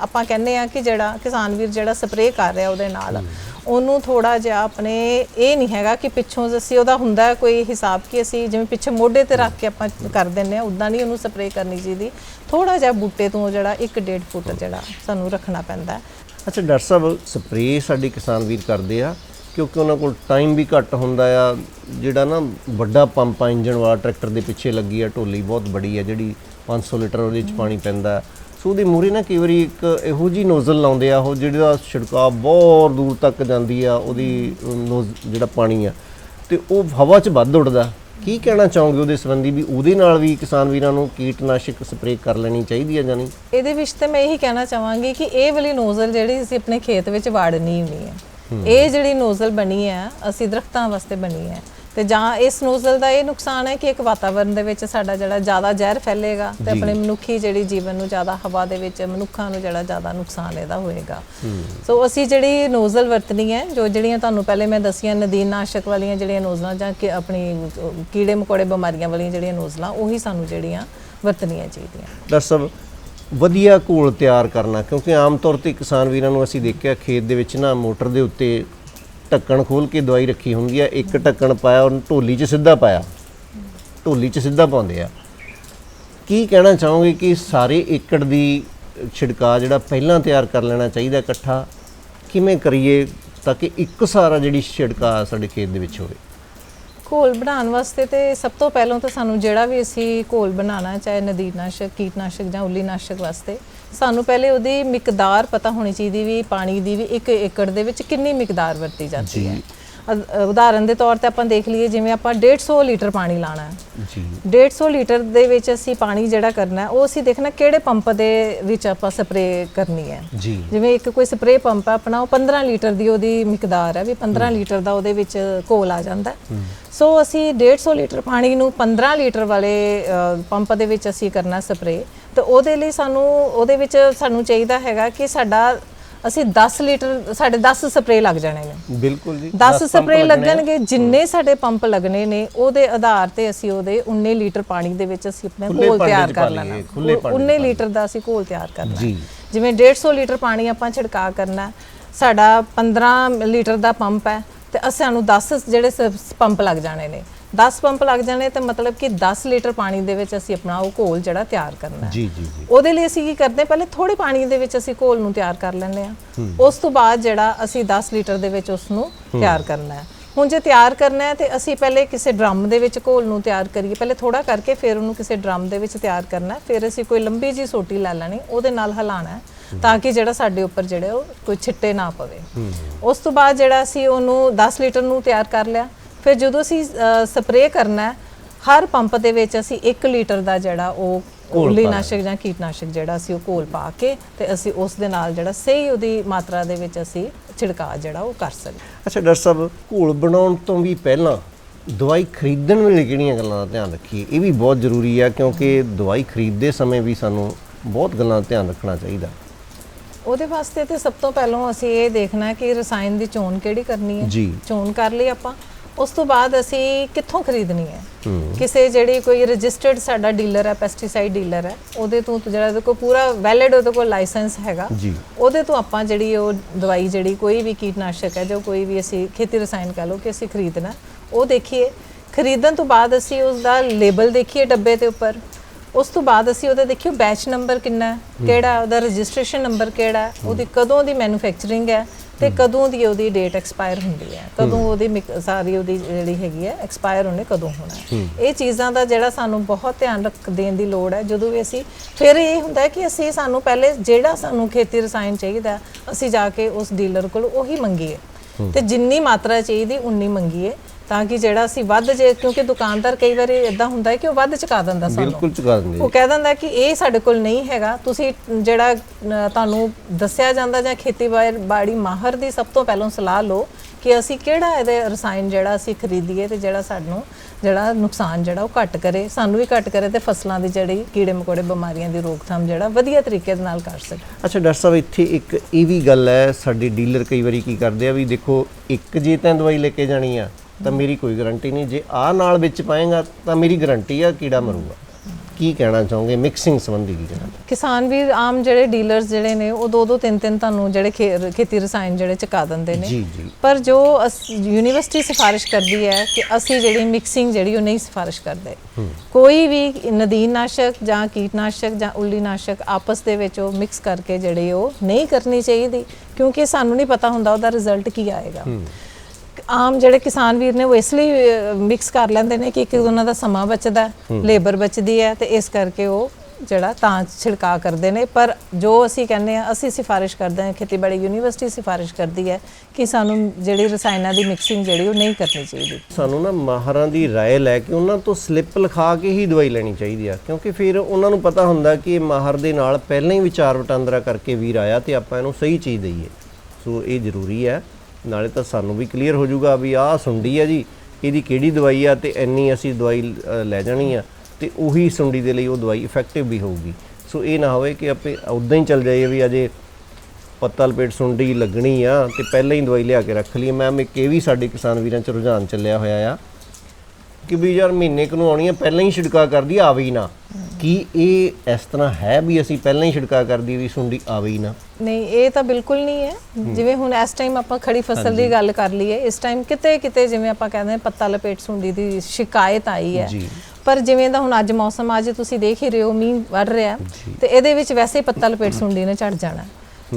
ਆਪਾਂ ਕਹਿੰਦੇ ਆ ਕਿ ਜਿਹੜਾ ਕਿਸਾਨ ਵੀਰ ਜਿਹੜਾ ਸਪਰੇਅ ਕਰ ਰਿਹਾ ਉਹਦੇ ਨਾਲ ਉਹਨੂੰ ਥੋੜਾ ਜਿਹਾ ਆਪਣੇ ਇਹ ਨਹੀਂ ਹੈਗਾ ਕਿ ਪਿੱਛੋਂ ਅਸੀਂ ਉਹਦਾ ਹੁੰਦਾ ਹੈ ਕੋਈ ਹਿਸਾਬ ਕਿ ਅਸੀਂ ਜਿਵੇਂ ਪਿੱਛੇ ਮੋਢੇ ਤੇ ਰੱਖ ਕੇ ਆਪਾਂ ਕਰ ਦਿੰਦੇ ਆ ਉਦਾਂ ਨਹੀਂ ਉਹਨੂੰ ਸਪਰੇਅ ਕਰਨੀ ਚਾਹੀਦੀ। ਥੋੜਾ ਜਿਹਾ ਬੂਟੇ ਤੋਂ ਜਿਹੜਾ 1.5 ਫੁੱਟ ਜਿਹੜਾ ਸਾਨੂੰ ਰੱਖਣਾ ਪੈਂਦਾ ਹੈ। ਅੱਛਾ, ਡਾਕਟਰ ਸਾਹਿਬ ਸਪਰੇਅ ਸਾਡੇ ਕਿਸਾਨ ਵੀਰ ਕਰਦੇ ਆ, ਕਿਉਂਕਿ ਉਹਨਾਂ ਕੋਲ ਟਾਈਮ ਵੀ ਘੱਟ ਹੁੰਦਾ ਆ। ਜਿਹੜਾ ਨਾ ਵੱਡਾ ਪੰਪ ਆ ਇੰਜਨ ਵਾਲਾ, ਟਰੈਕਟਰ ਦੇ ਪਿੱਛੇ ਲੱਗੀ ਆ, ਢੋਲੀ ਬਹੁਤ ਬੜੀ ਆ, ਜਿਹੜੀ 500 ਲੀਟਰ ਉਹਦੇ ਵਿੱਚ ਪਾਣੀ ਪੈਂਦਾ ਸੋ ਉਹਦੀ ਮੂਰੇ ਨਾ ਕਈ ਵਾਰੀ ਇੱਕ ਇਹੋ ਜੀ ਨੋਜ਼ਲ ਲਾਉਂਦੇ ਆ, ਉਹ ਜਿਹੜਾ ਛਿੜਕਾਅ ਬਹੁਤ ਦੂਰ ਤੱਕ ਜਾਂਦੀ ਆ, ਉਹਦੀ ਨੋਜ਼, ਜਿਹੜਾ ਪਾਣੀ ਆ, ਤੇ ਉਹ ਹਵਾ 'ਚ ਵੱਧ ਉੱਡਦਾ। ਕੀ ਕਹਿਣਾ ਚਾਹੋਗੇ ਉਹਦੇ ਸੰਬੰਧੀ ਵੀ ਉਹਦੇ ਨਾਲ ਵੀ ਕਿਸਾਨ ਵੀਰਾਂ ਨੂੰ ਕੀਟਨਾਸ਼ਕ ਸਪਰੇਅ ਕਰ ਲੈਣੀ ਚਾਹੀਦੀ ਹੈ ਜਾਂ ਨਹੀਂ? ਇਹਦੇ ਵਿੱਚ ਤੇ ਮੈਂ ਇਹੀ ਕਹਿਣਾ ਚਾਹਾਂਗੀ ਕਿ ਇਹ ਵਾਲੀ ਨੋਜ਼ਲ ਜਿਹੜੀ ਅਸੀਂ ਆਪਣੇ ਖੇਤ ਵਿੱਚ ਵਾੜਨੀ ਨਹੀਂ ਹੈ। ਇਹ ਜਿਹੜੀ ਨੋਜ਼ਲ ਬਣੀ ਹੈ ਅਸੀਂ ਦਰਖਤਾਂ ਵਾਸਤੇ ਬਣੀ ਹੈ ਤੇ ਜਾਂ ਇਸ ਨੋਜ਼ਲ ਦਾ ਇਹ ਨੁਕਸਾਨ ਹੈ ਕਿ ਇੱਕ ਵਾਤਾਵਰਣ ਦੇ ਵਿੱਚ ਸਾਡਾ ਜਿਹੜਾ ਜ਼ਿਆਦਾ ਜ਼ਹਿਰ ਫੈਲੇਗਾ ਤੇ ਆਪਣੇ ਮਨੁੱਖੀ ਜਿਹੜੀ ਜੀਵਨ ਨੂੰ ਜ਼ਿਆਦਾ ਹਵਾ ਦੇ ਵਿੱਚ ਮਨੁੱਖਾਂ ਨੂੰ ਜਿਹੜਾ ਜ਼ਿਆਦਾ ਨੁਕਸਾਨ ਇਹਦਾ ਹੋਏਗਾ। ਸੋ ਅਸੀਂ ਜਿਹੜੀ ਨੋਜ਼ਲ ਵਰਤਣੀ ਹੈ ਜੋ ਜਿਹੜੀਆਂ ਤੁਹਾਨੂੰ ਪਹਿਲੇ ਮੈਂ ਦੱਸੀਆਂ ਨਦੀਨ ਨਾਸ਼ਕ ਵਾਲੀਆਂ ਜਿਹੜੀਆਂ ਨੋਜ਼ਲਾਂ ਜਾਂ ਕਿ ਆਪਣੀ ਕੀੜੇ ਮਕੌੜੇ ਬਿਮਾਰੀਆਂ ਵਾਲੀਆਂ ਜਿਹੜੀਆਂ ਨੋਜ਼ਲਾਂ ਉਹੀ ਸਾਨੂੰ ਜਿਹੜੀਆਂ ਵਰਤਣੀਆਂ ਚਾਹੀਦੀਆਂ। ਡਾਕਟਰ ਸਾਹਿਬ ਵਧੀਆ ਘੋਲ ਤਿਆਰ ਕਰਨਾ ਕਿਉਂਕਿ ਆਮ ਤੌਰ ਤੇ ਕਿਸਾਨ ਵੀਰਾਂ ਨੂੰ ਅਸੀਂ ਦੇਖਿਆ ਖੇਤ ਦੇ ਵਿੱਚ ਨਾ ਮੋਟਰ ਦੇ ਉੱਤੇ ਢੱਕਣ ਖੋਲ ਕੇ ਦਵਾਈ ਰੱਖੀ ਹੁੰਦੀ ਆ, ਇੱਕ ਢੱਕਣ ਪਾਇਆ, ਉਹਨੂੰ ਢੋਲੀ 'ਚ ਸਿੱਧਾ ਪਾਇਆ। ਢੋਲੀ 'ਚ ਸਿੱਧਾ ਪਾਉਂਦੇ ਆ। ਕੀ ਕਹਿਣਾ ਚਾਹੋਗੇ ਕਿ ਸਾਰੇ ਏਕੜ ਦੀ ਛਿੜਕਾ ਜਿਹੜਾ ਪਹਿਲਾਂ ਤਿਆਰ ਕਰ ਲੈਣਾ ਚਾਹੀਦਾ ਇਕੱਠਾ, ਕਿਵੇਂ ਕਰੀਏ ਤਾਂ ਕਿ ਇੱਕ ਸਾਰਾ ਜਿਹੜੀ ਛਿੜਕਾ ਸਾਡੇ ਖੇਤ ਦੇ ਵਿੱਚ ਹੋਵੇ? ਘੋਲ ਬਣਾਉਣ ਵਾਸਤੇ ਤੇ ਸਭ ਤੋਂ ਪਹਿਲਾਂ ਤਾਂ ਸਾਨੂੰ ਜਿਹੜਾ ਵੀ ਅਸੀਂ ਘੋਲ ਬਣਾਉਣਾ, ਚਾਹੇ ਨਦੀਨਾਸ਼ਕ, ਕੀਟਨਾਸ਼ਕ ਜਾਂ ਉੱਲੀਨਾਸ਼ਕ ਵਾਸਤੇ ਸਾਨੂੰ ਪਹਿਲੇ ਉਹਦੀ ਮਿਕਦਾਰ ਪਤਾ ਹੋਣੀ ਚਾਹੀਦੀ ਵੀ ਪਾਣੀ ਦੀ ਵੀ ਇੱਕ ਏਕੜ ਦੇ ਵਿੱਚ ਕਿੰਨੀ ਮਿਕਦਾਰ ਵਰਤੀ ਜਾਂਦੀ ਹੈ। ਉਦਾਹਰਨ ਦੇ ਤੌਰ ਤੇ ਆਪਾਂ ਦੇਖ ਲਈਏ ਜਿਵੇਂ ਆਪਾਂ 150 ਲੀਟਰ ਪਾਣੀ ਲਾਣਾ ਹੈ। ਜੀ। 150 ਲੀਟਰ ਦੇ ਵਿੱਚ ਅਸੀਂ ਪਾਣੀ ਜਿਹੜਾ ਕਰਨਾ ਉਹ ਅਸੀਂ ਦੇਖਣਾ ਕਿਹੜੇ ਪੰਪ ਦੇ ਵਿੱਚ ਆਪਾਂ ਸਪਰੇਅ ਕਰਨੀ ਹੈ। ਜੀ। ਜਿਵੇਂ ਇੱਕ ਕੋਈ ਸਪਰੇਅ ਪੰਪ ਹੈ ਆਪਣਾ ਉਹ 15 ਲੀਟਰ ਦੀ ਉਹਦੀ ਮਿਕਦਾਰ ਹੈ ਵੀ 15 ਲੀਟਰ ਦਾ ਉਹਦੇ ਵਿੱਚ ਘੋਲ ਆ ਜਾਂਦਾ ਹੈ। ਸੋ ਅਸੀਂ 150 ਲੀਟਰ ਪਾਣੀ ਨੂੰ 15 ਲੀਟਰ ਵਾਲੇ ਪੰਪ ਦੇ ਵਿੱਚ ਅਸੀਂ ਕਰਨਾ ਸਪਰੇਅ। ਤੇ ਉਹਦੇ ਲਈ ਸਾਨੂੰ ਉਹਦੇ ਵਿੱਚ ਸਾਨੂੰ ਚਾਹੀਦਾ ਹੈਗਾ ਕਿ ਸਾਡਾ ਅਸੀਂ 10 ਲੀਟਰ ਸਾਡੇ 10 ਸਪਰੇਅ ਲੱਗ ਜਾਣੇ ਨੇ। ਬਿਲਕੁਲ ਜੀ। 10 ਸਪਰੇਅ ਲੱਗਣਗੇ ਜਿੰਨੇ ਸਾਡੇ ਪੰਪ ਲੱਗਣੇ ਨੇ ਉਹਦੇ ਆਧਾਰ ਤੇ ਅਸੀਂ ਉਹਦੇ 19 ਲੀਟਰ ਪਾਣੀ ਦੇ ਵਿੱਚ ਅਸੀਂ ਆਪਣੇ ਘੋਲ ਤਿਆਰ ਕਰ ਲੈਣਾ। ਲਈਏ, ਖੁੱਲੇ ਭਾਂਡੇ 'ਚ 19 ਲੀਟਰ ਦਾ ਅਸੀਂ ਘੋਲ ਤਿਆਰ ਕਰਨਾ ਜੀ। ਜਿਵੇਂ 150 ਲੀਟਰ ਪਾਣੀ ਆਪਾਂ ਛਿੜਕਾ ਕਰਨਾ ਸਾਡਾ 15 ਲੀਟਰ ਦਾ ਪੰਪ ਹੈ ਤੇ ਅਸੀਂ ਸਾਨੂੰ 10 ਜਿਹੜੇ ਪੰਪ ਲੱਗ ਜਾਣੇ ਨੇ। 10 ਪੰਪ ਲੱਗ ਜਾਣੇ ਤੇ ਮਤਲਬ ਕਿ 10 ਲੀਟਰ ਪਾਣੀ ਦੇ ਵਿੱਚ ਅਸੀਂ ਆਪਣਾ ਉਹ ਘੋਲ ਜਿਹੜਾ ਤਿਆਰ ਕਰਨਾ ਹੈ। ਜੀ ਜੀ ਜੀ। ਉਹਦੇ ਲਈ ਅਸੀਂ ਕੀ ਕਰਦੇ ਹਾਂ ਪਹਿਲੇ ਥੋੜੇ ਪਾਣੀ ਦੇ ਵਿੱਚ ਅਸੀਂ ਘੋਲ ਨੂੰ ਤਿਆਰ ਕਰ ਲੈਂਦੇ ਆ ਉਸ ਤੋਂ ਬਾਅਦ ਜਿਹੜਾ ਅਸੀਂ 10 ਲੀਟਰ ਦੇ ਵਿੱਚ ਉਸ ਨੂੰ ਤਿਆਰ ਕਰਨਾ ਹੈ। ਹੁਣ ਜੇ ਤਿਆਰ ਕਰਨਾ ਹੈ ਤੇ ਅਸੀਂ ਪਹਿਲੇ ਕਿਸੇ ਡਰਮ ਦੇ ਵਿੱਚ ਘੋਲ ਨੂੰ ਤਿਆਰ ਕਰੀਏ। ਪਹਿਲੇ ਥੋੜਾ ਕਰਕੇ ਫਿਰ ਉਹਨੂੰ ਕਿਸੇ ਡਰਮ ਦੇ ਵਿੱਚ ਤਿਆਰ ਕਰਨਾ ਹੈ। ਫਿਰ ਅਸੀਂ ਕੋਈ ਲੰਬੀ ਜੀ ਸੋਟੀ ਲੈ ਲੈਣੀ ਉਹਦੇ ਨਾਲ ਹਿਲਾਣਾ ਹੈ। ਤਾਂ ਕਿ ਜਿਹੜਾ ਸਾਡੇ ਉੱਪਰ ਜਿਹੜੇ ਉਹ ਕੋਈ ਛਿੱਟੇ ਨਾ ਪਵੇ। ਉਸ ਤੋਂ ਬਾਅਦ ਜਿਹੜਾ ਅਸੀਂ ਉਹਨੂੰ 10 ਲੀਟਰ ਨੂੰ ਤਿਆਰ ਕਰ ਲਿਆ। ਫਿਰ ਜਦੋਂ ਅਸੀਂ ਸਪਰੇਅ ਕਰਨਾ ਹੈ ਹਰ ਪੰਪ ਦੇ ਵਿੱਚ ਅਸੀਂ 1 ਲੀਟਰ ਦਾ ਜਿਹੜਾ ਉਹ ਉਲੀਨਾਸ਼ਕ ਜਾਂ ਕੀਟਨਾਸ਼ਕ ਜਿਹੜਾ ਅਸੀਂ ਉਹ ਘੋਲ ਪਾ ਕੇ ਤੇ ਅਸੀਂ ਉਸ ਦੇ ਨਾਲ ਜਿਹੜਾ ਸਹੀ ਉਹਦੀ ਮਾਤਰਾ ਦੇ ਵਿੱਚ ਅਸੀਂ ਛਿੜਕਾਅ ਜਿਹੜਾ ਉਹ ਕਰ ਸਕਦੇ ਅੱਛਾ ਡਾਕਟਰ ਸਾਹਿਬ ਘੋਲ ਬਣਾਉਣ ਤੋਂ ਵੀ ਪਹਿਲਾਂ ਦਵਾਈ ਖਰੀਦਣ ਵੇਲੇ ਕਿਹੜੀਆਂ ਗੱਲਾਂ ਦਾ ਧਿਆਨ ਰੱਖੀਏ? ਇਹ ਵੀ ਬਹੁਤ ਜ਼ਰੂਰੀ ਆ ਕਿਉਂਕਿ ਦਵਾਈ ਖਰੀਦਦੇ ਸਮੇਂ ਵੀ ਸਾਨੂੰ ਬਹੁਤ ਗੱਲਾਂ ਦਾ ਧਿਆਨ ਰੱਖਣਾ ਚਾਹੀਦਾ। ਉਹਦੇ ਵਾਸਤੇ ਤੇ ਸਭ ਤੋਂ ਪਹਿਲਾਂ ਅਸੀਂ ਇਹ ਦੇਖਣਾ ਕਿ ਰਸਾਇਣ ਦੀ ਚੋਣ ਕਿਹੜੀ ਕਰਨੀ ਹੈ। ਜੀ। ਚੋਣ ਕਰ ਲਈ ਆਪਾਂ। ਉਸ ਤੋਂ ਬਾਅਦ ਅਸੀਂ ਕਿੱਥੋਂ ਖਰੀਦਣੀ ਹੈ? ਹੂੰ। ਕਿਸੇ ਜਿਹੜੀ ਕੋਈ ਰਜਿਸਟਰਡ ਸਾਡਾ ਡੀਲਰ ਹੈ ਪੈਸਟੀਸਾਈਡ ਡੀਲਰ ਹੈ ਉਹਦੇ ਤੋਂ ਜਿਹੜਾ ਉਹਦੇ ਕੋਲ ਪੂਰਾ ਵੈਲਿਡ ਉਹਦੇ ਕੋਲ ਲਾਇਸੈਂਸ ਹੈਗਾ। ਜੀ। ਉਹਦੇ ਤੋਂ ਆਪਾਂ ਜਿਹੜੀ ਉਹ ਦਵਾਈ ਜਿਹੜੀ ਕੋਈ ਵੀ ਕੀਟਨਾਸ਼ਕ ਹੈ ਜੋ ਕੋਈ ਵੀ ਅਸੀਂ ਖੇਤੀ ਰਸਾਇਣ ਕਹ ਲਓ ਕਿ ਅਸੀਂ ਖਰੀਦਣਾ ਉਹ ਦੇਖੀਏ। ਖਰੀਦਣ ਤੋਂ ਬਾਅਦ ਅਸੀਂ ਉਸ ਦਾ ਲੇਬਲ ਦੇਖੀਏ ਡੱਬੇ ਦੇ ਉੱਪਰ। ਉਸ ਤੋਂ ਬਾਅਦ ਅਸੀਂ ਉਹਦਾ ਦੇਖੀਏ ਬੈਚ ਨੰਬਰ ਕਿੰਨਾ ਹੈ ਕਿਹੜਾ ਉਹਦਾ ਰਜਿਸਟ੍ਰੇਸ਼ਨ ਨੰਬਰ ਕਿਹੜਾ ਹੈ, ਉਹਦੀ ਕਦੋਂ ਦੀ ਮੈਨੂਫੈਕਚਰਿੰਗ ਹੈ ਤੇ ਕਦੋਂ ਦੀ ਉਹਦੀ ਡੇਟ ਐਕਸਪਾਇਰ ਹੁੰਦੀ ਹੈ ਕਦੋਂ ਉਹਦੀ ਸਾਰੀ ਉਹਦੀ ਜਿਹੜੀ ਹੈਗੀ ਹੈ ਐਕਸਪਾਇਰ ਉਹਨੇ ਕਦੋਂ ਹੋਣਾ ਹੈ। ਇਹ ਚੀਜ਼ਾਂ ਦਾ ਜਿਹੜਾ ਸਾਨੂੰ ਬਹੁਤ ਧਿਆਨ ਰੱਖ ਦੇਣ ਦੀ ਲੋੜ ਹੈ ਜਦੋਂ ਵੀ ਅਸੀਂ ਫਿਰ ਇਹ ਹੁੰਦਾ ਕਿ ਅਸੀਂ ਸਾਨੂੰ ਪਹਿਲੇ ਜਿਹੜਾ ਸਾਨੂੰ ਖੇਤੀ ਰਸਾਇਣ ਚਾਹੀਦਾ ਅਸੀਂ ਜਾ ਕੇ ਉਸ ਡੀਲਰ ਕੋਲ ਉਹੀ ਮੰਗੀਏ। ਤੇ ਜਿੰਨੀ ਮਾਤਰਾ ਚਾਹੀਦੀ ਉਨੀ ਮੰਗੀਏ। ਤਾਂ ਕਿ ਜਿਹੜਾ ਅਸੀਂ ਵੱਧ ਜੇ ਕਿਉਂਕਿ ਦੁਕਾਨਦਾਰ ਕਈ ਵਾਰੀ ਇਦਾਂ ਹੁੰਦਾ ਹੈ ਕਿ ਉਹ ਵੱਧ ਚੁਕਾ ਦਿੰਦਾ ਸਾਨੂੰ। ਬਿਲਕੁਲ ਚੁਕਾ ਦਿੰਦੇ ਉਹ ਕਹਿ ਦਿੰਦਾ ਕਿ ਇਹ ਸਾਡੇ ਕੋਲ ਨਹੀਂ ਹੈਗਾ। ਤੁਸੀਂ ਜਿਹੜਾ ਤੁਹਾਨੂੰ ਦੱਸਿਆ ਜਾਂਦਾ ਜਾਂ ਖੇਤੀਬਾੜੀ ਮਾਹਰ ਦੀ ਸਭ ਤੋਂ ਪਹਿਲਾਂ ਸਲਾਹ ਲਓ ਕਿ ਅਸੀਂ ਕਿਹੜਾ ਇਹਦੇ ਰਸਾਇਣ ਜਿਹੜਾ ਅਸੀਂ ਖਰੀਦੀਏ ਤੇ ਜਿਹੜਾ ਸਾਨੂੰ ਜਿਹੜਾ ਨੁਕਸਾਨ ਜਿਹੜਾ ਉਹ ਘੱਟ ਕਰੇ। ਸਾਨੂੰ ਵੀ ਘੱਟ ਕਰੇ ਤੇ ਫਸਲਾਂ ਦੀ ਜਿਹੜੀ ਕੀੜੇ ਮਕੌੜੇ ਬਿਮਾਰੀਆਂ ਦੀ ਰੋਕਥਾਮ ਜਿਹੜਾ ਵਧੀਆ ਤਰੀਕੇ ਦੇ ਨਾਲ ਕਰ ਸਕੇ। ਅੱਛਾ ਡਾਕਟਰ ਸਾਹਿਬ ਇੱਥੇ ਇੱਕ ਇਹ ਵੀ ਗੱਲ ਹੈ ਸਾਡੇ ਡੀਲਰ ਕਈ ਵਾਰੀ ਕੀ ਕਰਦੇ ਆ ਵੀ ਦੇਖੋ ਇੱਕ ਜੇ ਤਾਂ ਦਵਾਈ ਲੈ ਕੇ ਜਾਣੀ ਆ ਤਾਂ ਮੇਰੀ ਕੋਈ ਗਾਰੰਟੀ ਨਹੀਂ। ਜੇ ਆ ਨਾਲ ਵਿੱਚ ਪਾਏਗਾ ਤਾਂ ਮੇਰੀ ਗਾਰੰਟੀ ਆ ਕੀੜਾ ਮਰੂਗਾ। ਕੀ ਕਹਿਣਾ ਚਾਹੋਗੇ? ਮਿਕਸਿੰਗ ਸੰਬੰਧੀ ਕੀ ਕਹਿਣਾ ਕਿਸਾਨ ਵੀ ਆਮ ਜਿਹੜੇ ਡੀਲਰਸ ਜਿਹੜੇ ਨੇ ਉਹ ਦੋ ਦੋ ਤਿੰਨ ਤਿੰਨ ਤੁਹਾਨੂੰ ਜਿਹੜੇ ਖੇਤੀ ਰਸਾਇਣ ਜਿਹੜੇ ਚੁਕਾ ਦਿੰਦੇ ਨੇ। ਜੀ ਜੀ। ਪਰ ਜੋ ਯੂਨੀਵਰਸਿਟੀ ਸਿਫਾਰਿਸ਼ ਕਰਦੀ ਹੈ ਕਿ ਅਸੀਂ ਜਿਹੜੀ ਮਿਕਸਿੰਗ ਜਿਹੜੀ ਉਹ ਨਹੀਂ ਸਿਫਾਰਿਸ਼ ਕਰਦੇ। ਕੋਈ ਵੀ ਨਦੀਨਨਾਸ਼ਕ ਜਾਂ ਕੀਟਨਾਸ਼ਕ ਜਾਂ ਉੱਲੀਨਾਸ਼ਕ ਆਪਸ ਦੇ ਵਿੱਚ ਉਹ ਮਿਕਸ ਕਰਕੇ ਜਿਹੜੀ ਉਹ ਨਹੀਂ ਕਰਨੀ ਚਾਹੀਦੀ ਕਿਉਂਕਿ ਸਾਨੂੰ ਨਹੀਂ ਪਤਾ ਹੁੰਦਾ ਉਹਦਾ ਰਿਜ਼ਲਟ ਕੀ ਆਏਗਾ। ਆਮ ਜਿਹੜੇ ਕਿਸਾਨ ਵੀਰ ਨੇ ਉਹ ਇਸ ਲਈ ਮਿਕਸ ਕਰ ਲੈਂਦੇ ਨੇ ਕਿ ਇੱਕ ਉਹਨਾਂ ਦਾ ਸਮਾਂ ਬਚਦਾ ਲੇਬਰ ਬਚਦੀ ਹੈ ਤੇ ਇਸ ਕਰਕੇ ਉਹ ਜਿਹੜਾ ਤਾਂ ਛਿੜਕਾ ਕਰਦੇ ਨੇ ਪਰ ਜੋ ਅਸੀਂ ਕਹਿੰਦੇ ਆ ਅਸੀਂ ਸਿਫਾਰਿਸ਼ ਕਰਦੇ ਹਾਂ ਖੇਤੀਬਾੜੀ ਯੂਨੀਵਰਸਿਟੀ ਸਿਫਾਰਿਸ਼ ਕਰਦੀ ਹੈ ਕਿ ਸਾਨੂੰ ਜਿਹੜੀ ਰਸਾਇਣਾਂ ਦੀ ਮਿਕਸਿੰਗ ਜਿਹੜੀ ਉਹ ਨਹੀਂ ਕਰਨੀ ਚਾਹੀਦੀ ਸਾਨੂੰ ਨਾ ਮਾਹਰਾਂ ਦੀ رائے ਲੈ ਕੇ ਉਹਨਾਂ ਤੋਂ ਸਲਿੱਪ ਲਿਖਾ ਕੇ ਹੀ ਦਵਾਈ ਲੈਣੀ ਚਾਹੀਦੀ ਆ ਕਿਉਂਕਿ ਫਿਰ ਉਹਨਾਂ ਨੂੰ ਪਤਾ ਹੁੰਦਾ ਕਿ ਇਹ ਮਾਹਰ ਦੇ ਨਾਲ ਪਹਿਲਾਂ ਹੀ ਵਿਚਾਰ ਵਟਾਂਦਰਾ ਕਰਕੇ ਵੀਰ ਆਇਆ ਤੇ ਆਪਾਂ ਇਹਨੂੰ ਸਹੀ ਚੀਜ਼ ਦਈਏ ਸੋ ਇਹ ਜ਼ਰੂਰੀ ਹੈ ਨਾਲੇ ਤਾਂ ਸਾਨੂੰ ਵੀ ਕਲੀਅਰ ਹੋ ਜਾਊਗਾ ਵੀ ਆਹ ਸੁੰਡੀ ਆ ਜੀ, ਇਹਦੀ ਕਿਹੜੀ ਦਵਾਈ ਆ ਤੇ ਇੰਨੀ ਅਸੀਂ ਦਵਾਈ ਲੈ ਜਾਣੀ ਆ ਤੇ ਉਹੀ ਸੁੰਡੀ ਦੇ ਲਈ ਉਹ ਦਵਾਈ ਇਫੈਕਟਿਵ ਵੀ ਹੋਊਗੀ। ਸੋ ਇਹ ਨਾ ਹੋਵੇ ਕਿ ਆਪੇ ਉਦਾਂ ਹੀ ਚੱਲ ਜਾਈਏ ਵੀ ਅਜੇ ਪੱਤਾ ਲਪੇਟ ਸੁੰਡੀ ਲੱਗਣੀ ਆ ਤੇ ਪਹਿਲਾਂ ਹੀ ਦਵਾਈ ਲਿਆ ਕੇ ਰੱਖ ਲਈਏ। ਮੈਮ ਇੱਕ ਇਹ ਵੀ ਸਾਡੇ ਕਿਸਾਨ ਵੀਰਾਂ ਚ ਰੁਝਾਨ ਚੱਲਿਆ ਹੋਇਆ ਆ ਕਿ ਵੀ ਯਾਰ ਮਹੀਨੇ ਕੁ ਨੂੰ ਆਉਣੀ ਆ, ਪਹਿਲਾਂ ਹੀ ਛਿੜਕਾ ਕਰਦੀ ਆਵੇ ਹੀ ਨਾ। ਕੀ ਇਹ ਇਸ ਤਰ੍ਹਾਂ ਹੈ ਵੀ ਅਸੀਂ ਪਹਿਲਾਂ ਹੀ ਛਿੜਕਾ ਕਰਦੀ ਵੀ ਸੁੰਡੀ ਆਵੇ ਹੀ ਨਾ? ਨਹੀਂ ਇਹ ਤਾਂ ਬਿਲਕੁਲ ਨਹੀਂ ਹੈ। ਜਿਵੇਂ ਹੁਣ ਇਸ ਟਾਈਮ ਆਪਾਂ ਖੜੀ ਫਸਲ ਦੀ ਗੱਲ ਕਰ ਲਈਏ ਇਸ ਟਾਈਮ ਕਿਤੇ ਕਿਤੇ ਜਿਵੇਂ ਆਪਾਂ ਕਹਿੰਦੇ ਪੱਤਾ ਲਪੇਟ ਸੁੰਡੀ ਦੀ ਸ਼ਿਕਾਇਤ ਆਈ ਹੈ। ਜੀ। ਪਰ ਜਿਵੇਂ ਦਾ ਹੁਣ ਅੱਜ ਮੌਸਮ ਅੱਜ ਤੁਸੀਂ ਦੇਖ ਹੀ ਰਹੇ ਹੋ ਮੀਂਹ ਵੜ ਰਿਹਾ ਤੇ ਇਹਦੇ ਵਿੱਚ ਵੈਸੇ ਪੱਤਾ ਲਪੇਟ ਸੁੰਡੀ ਨੇ ਝੜ ਜਾਣਾ।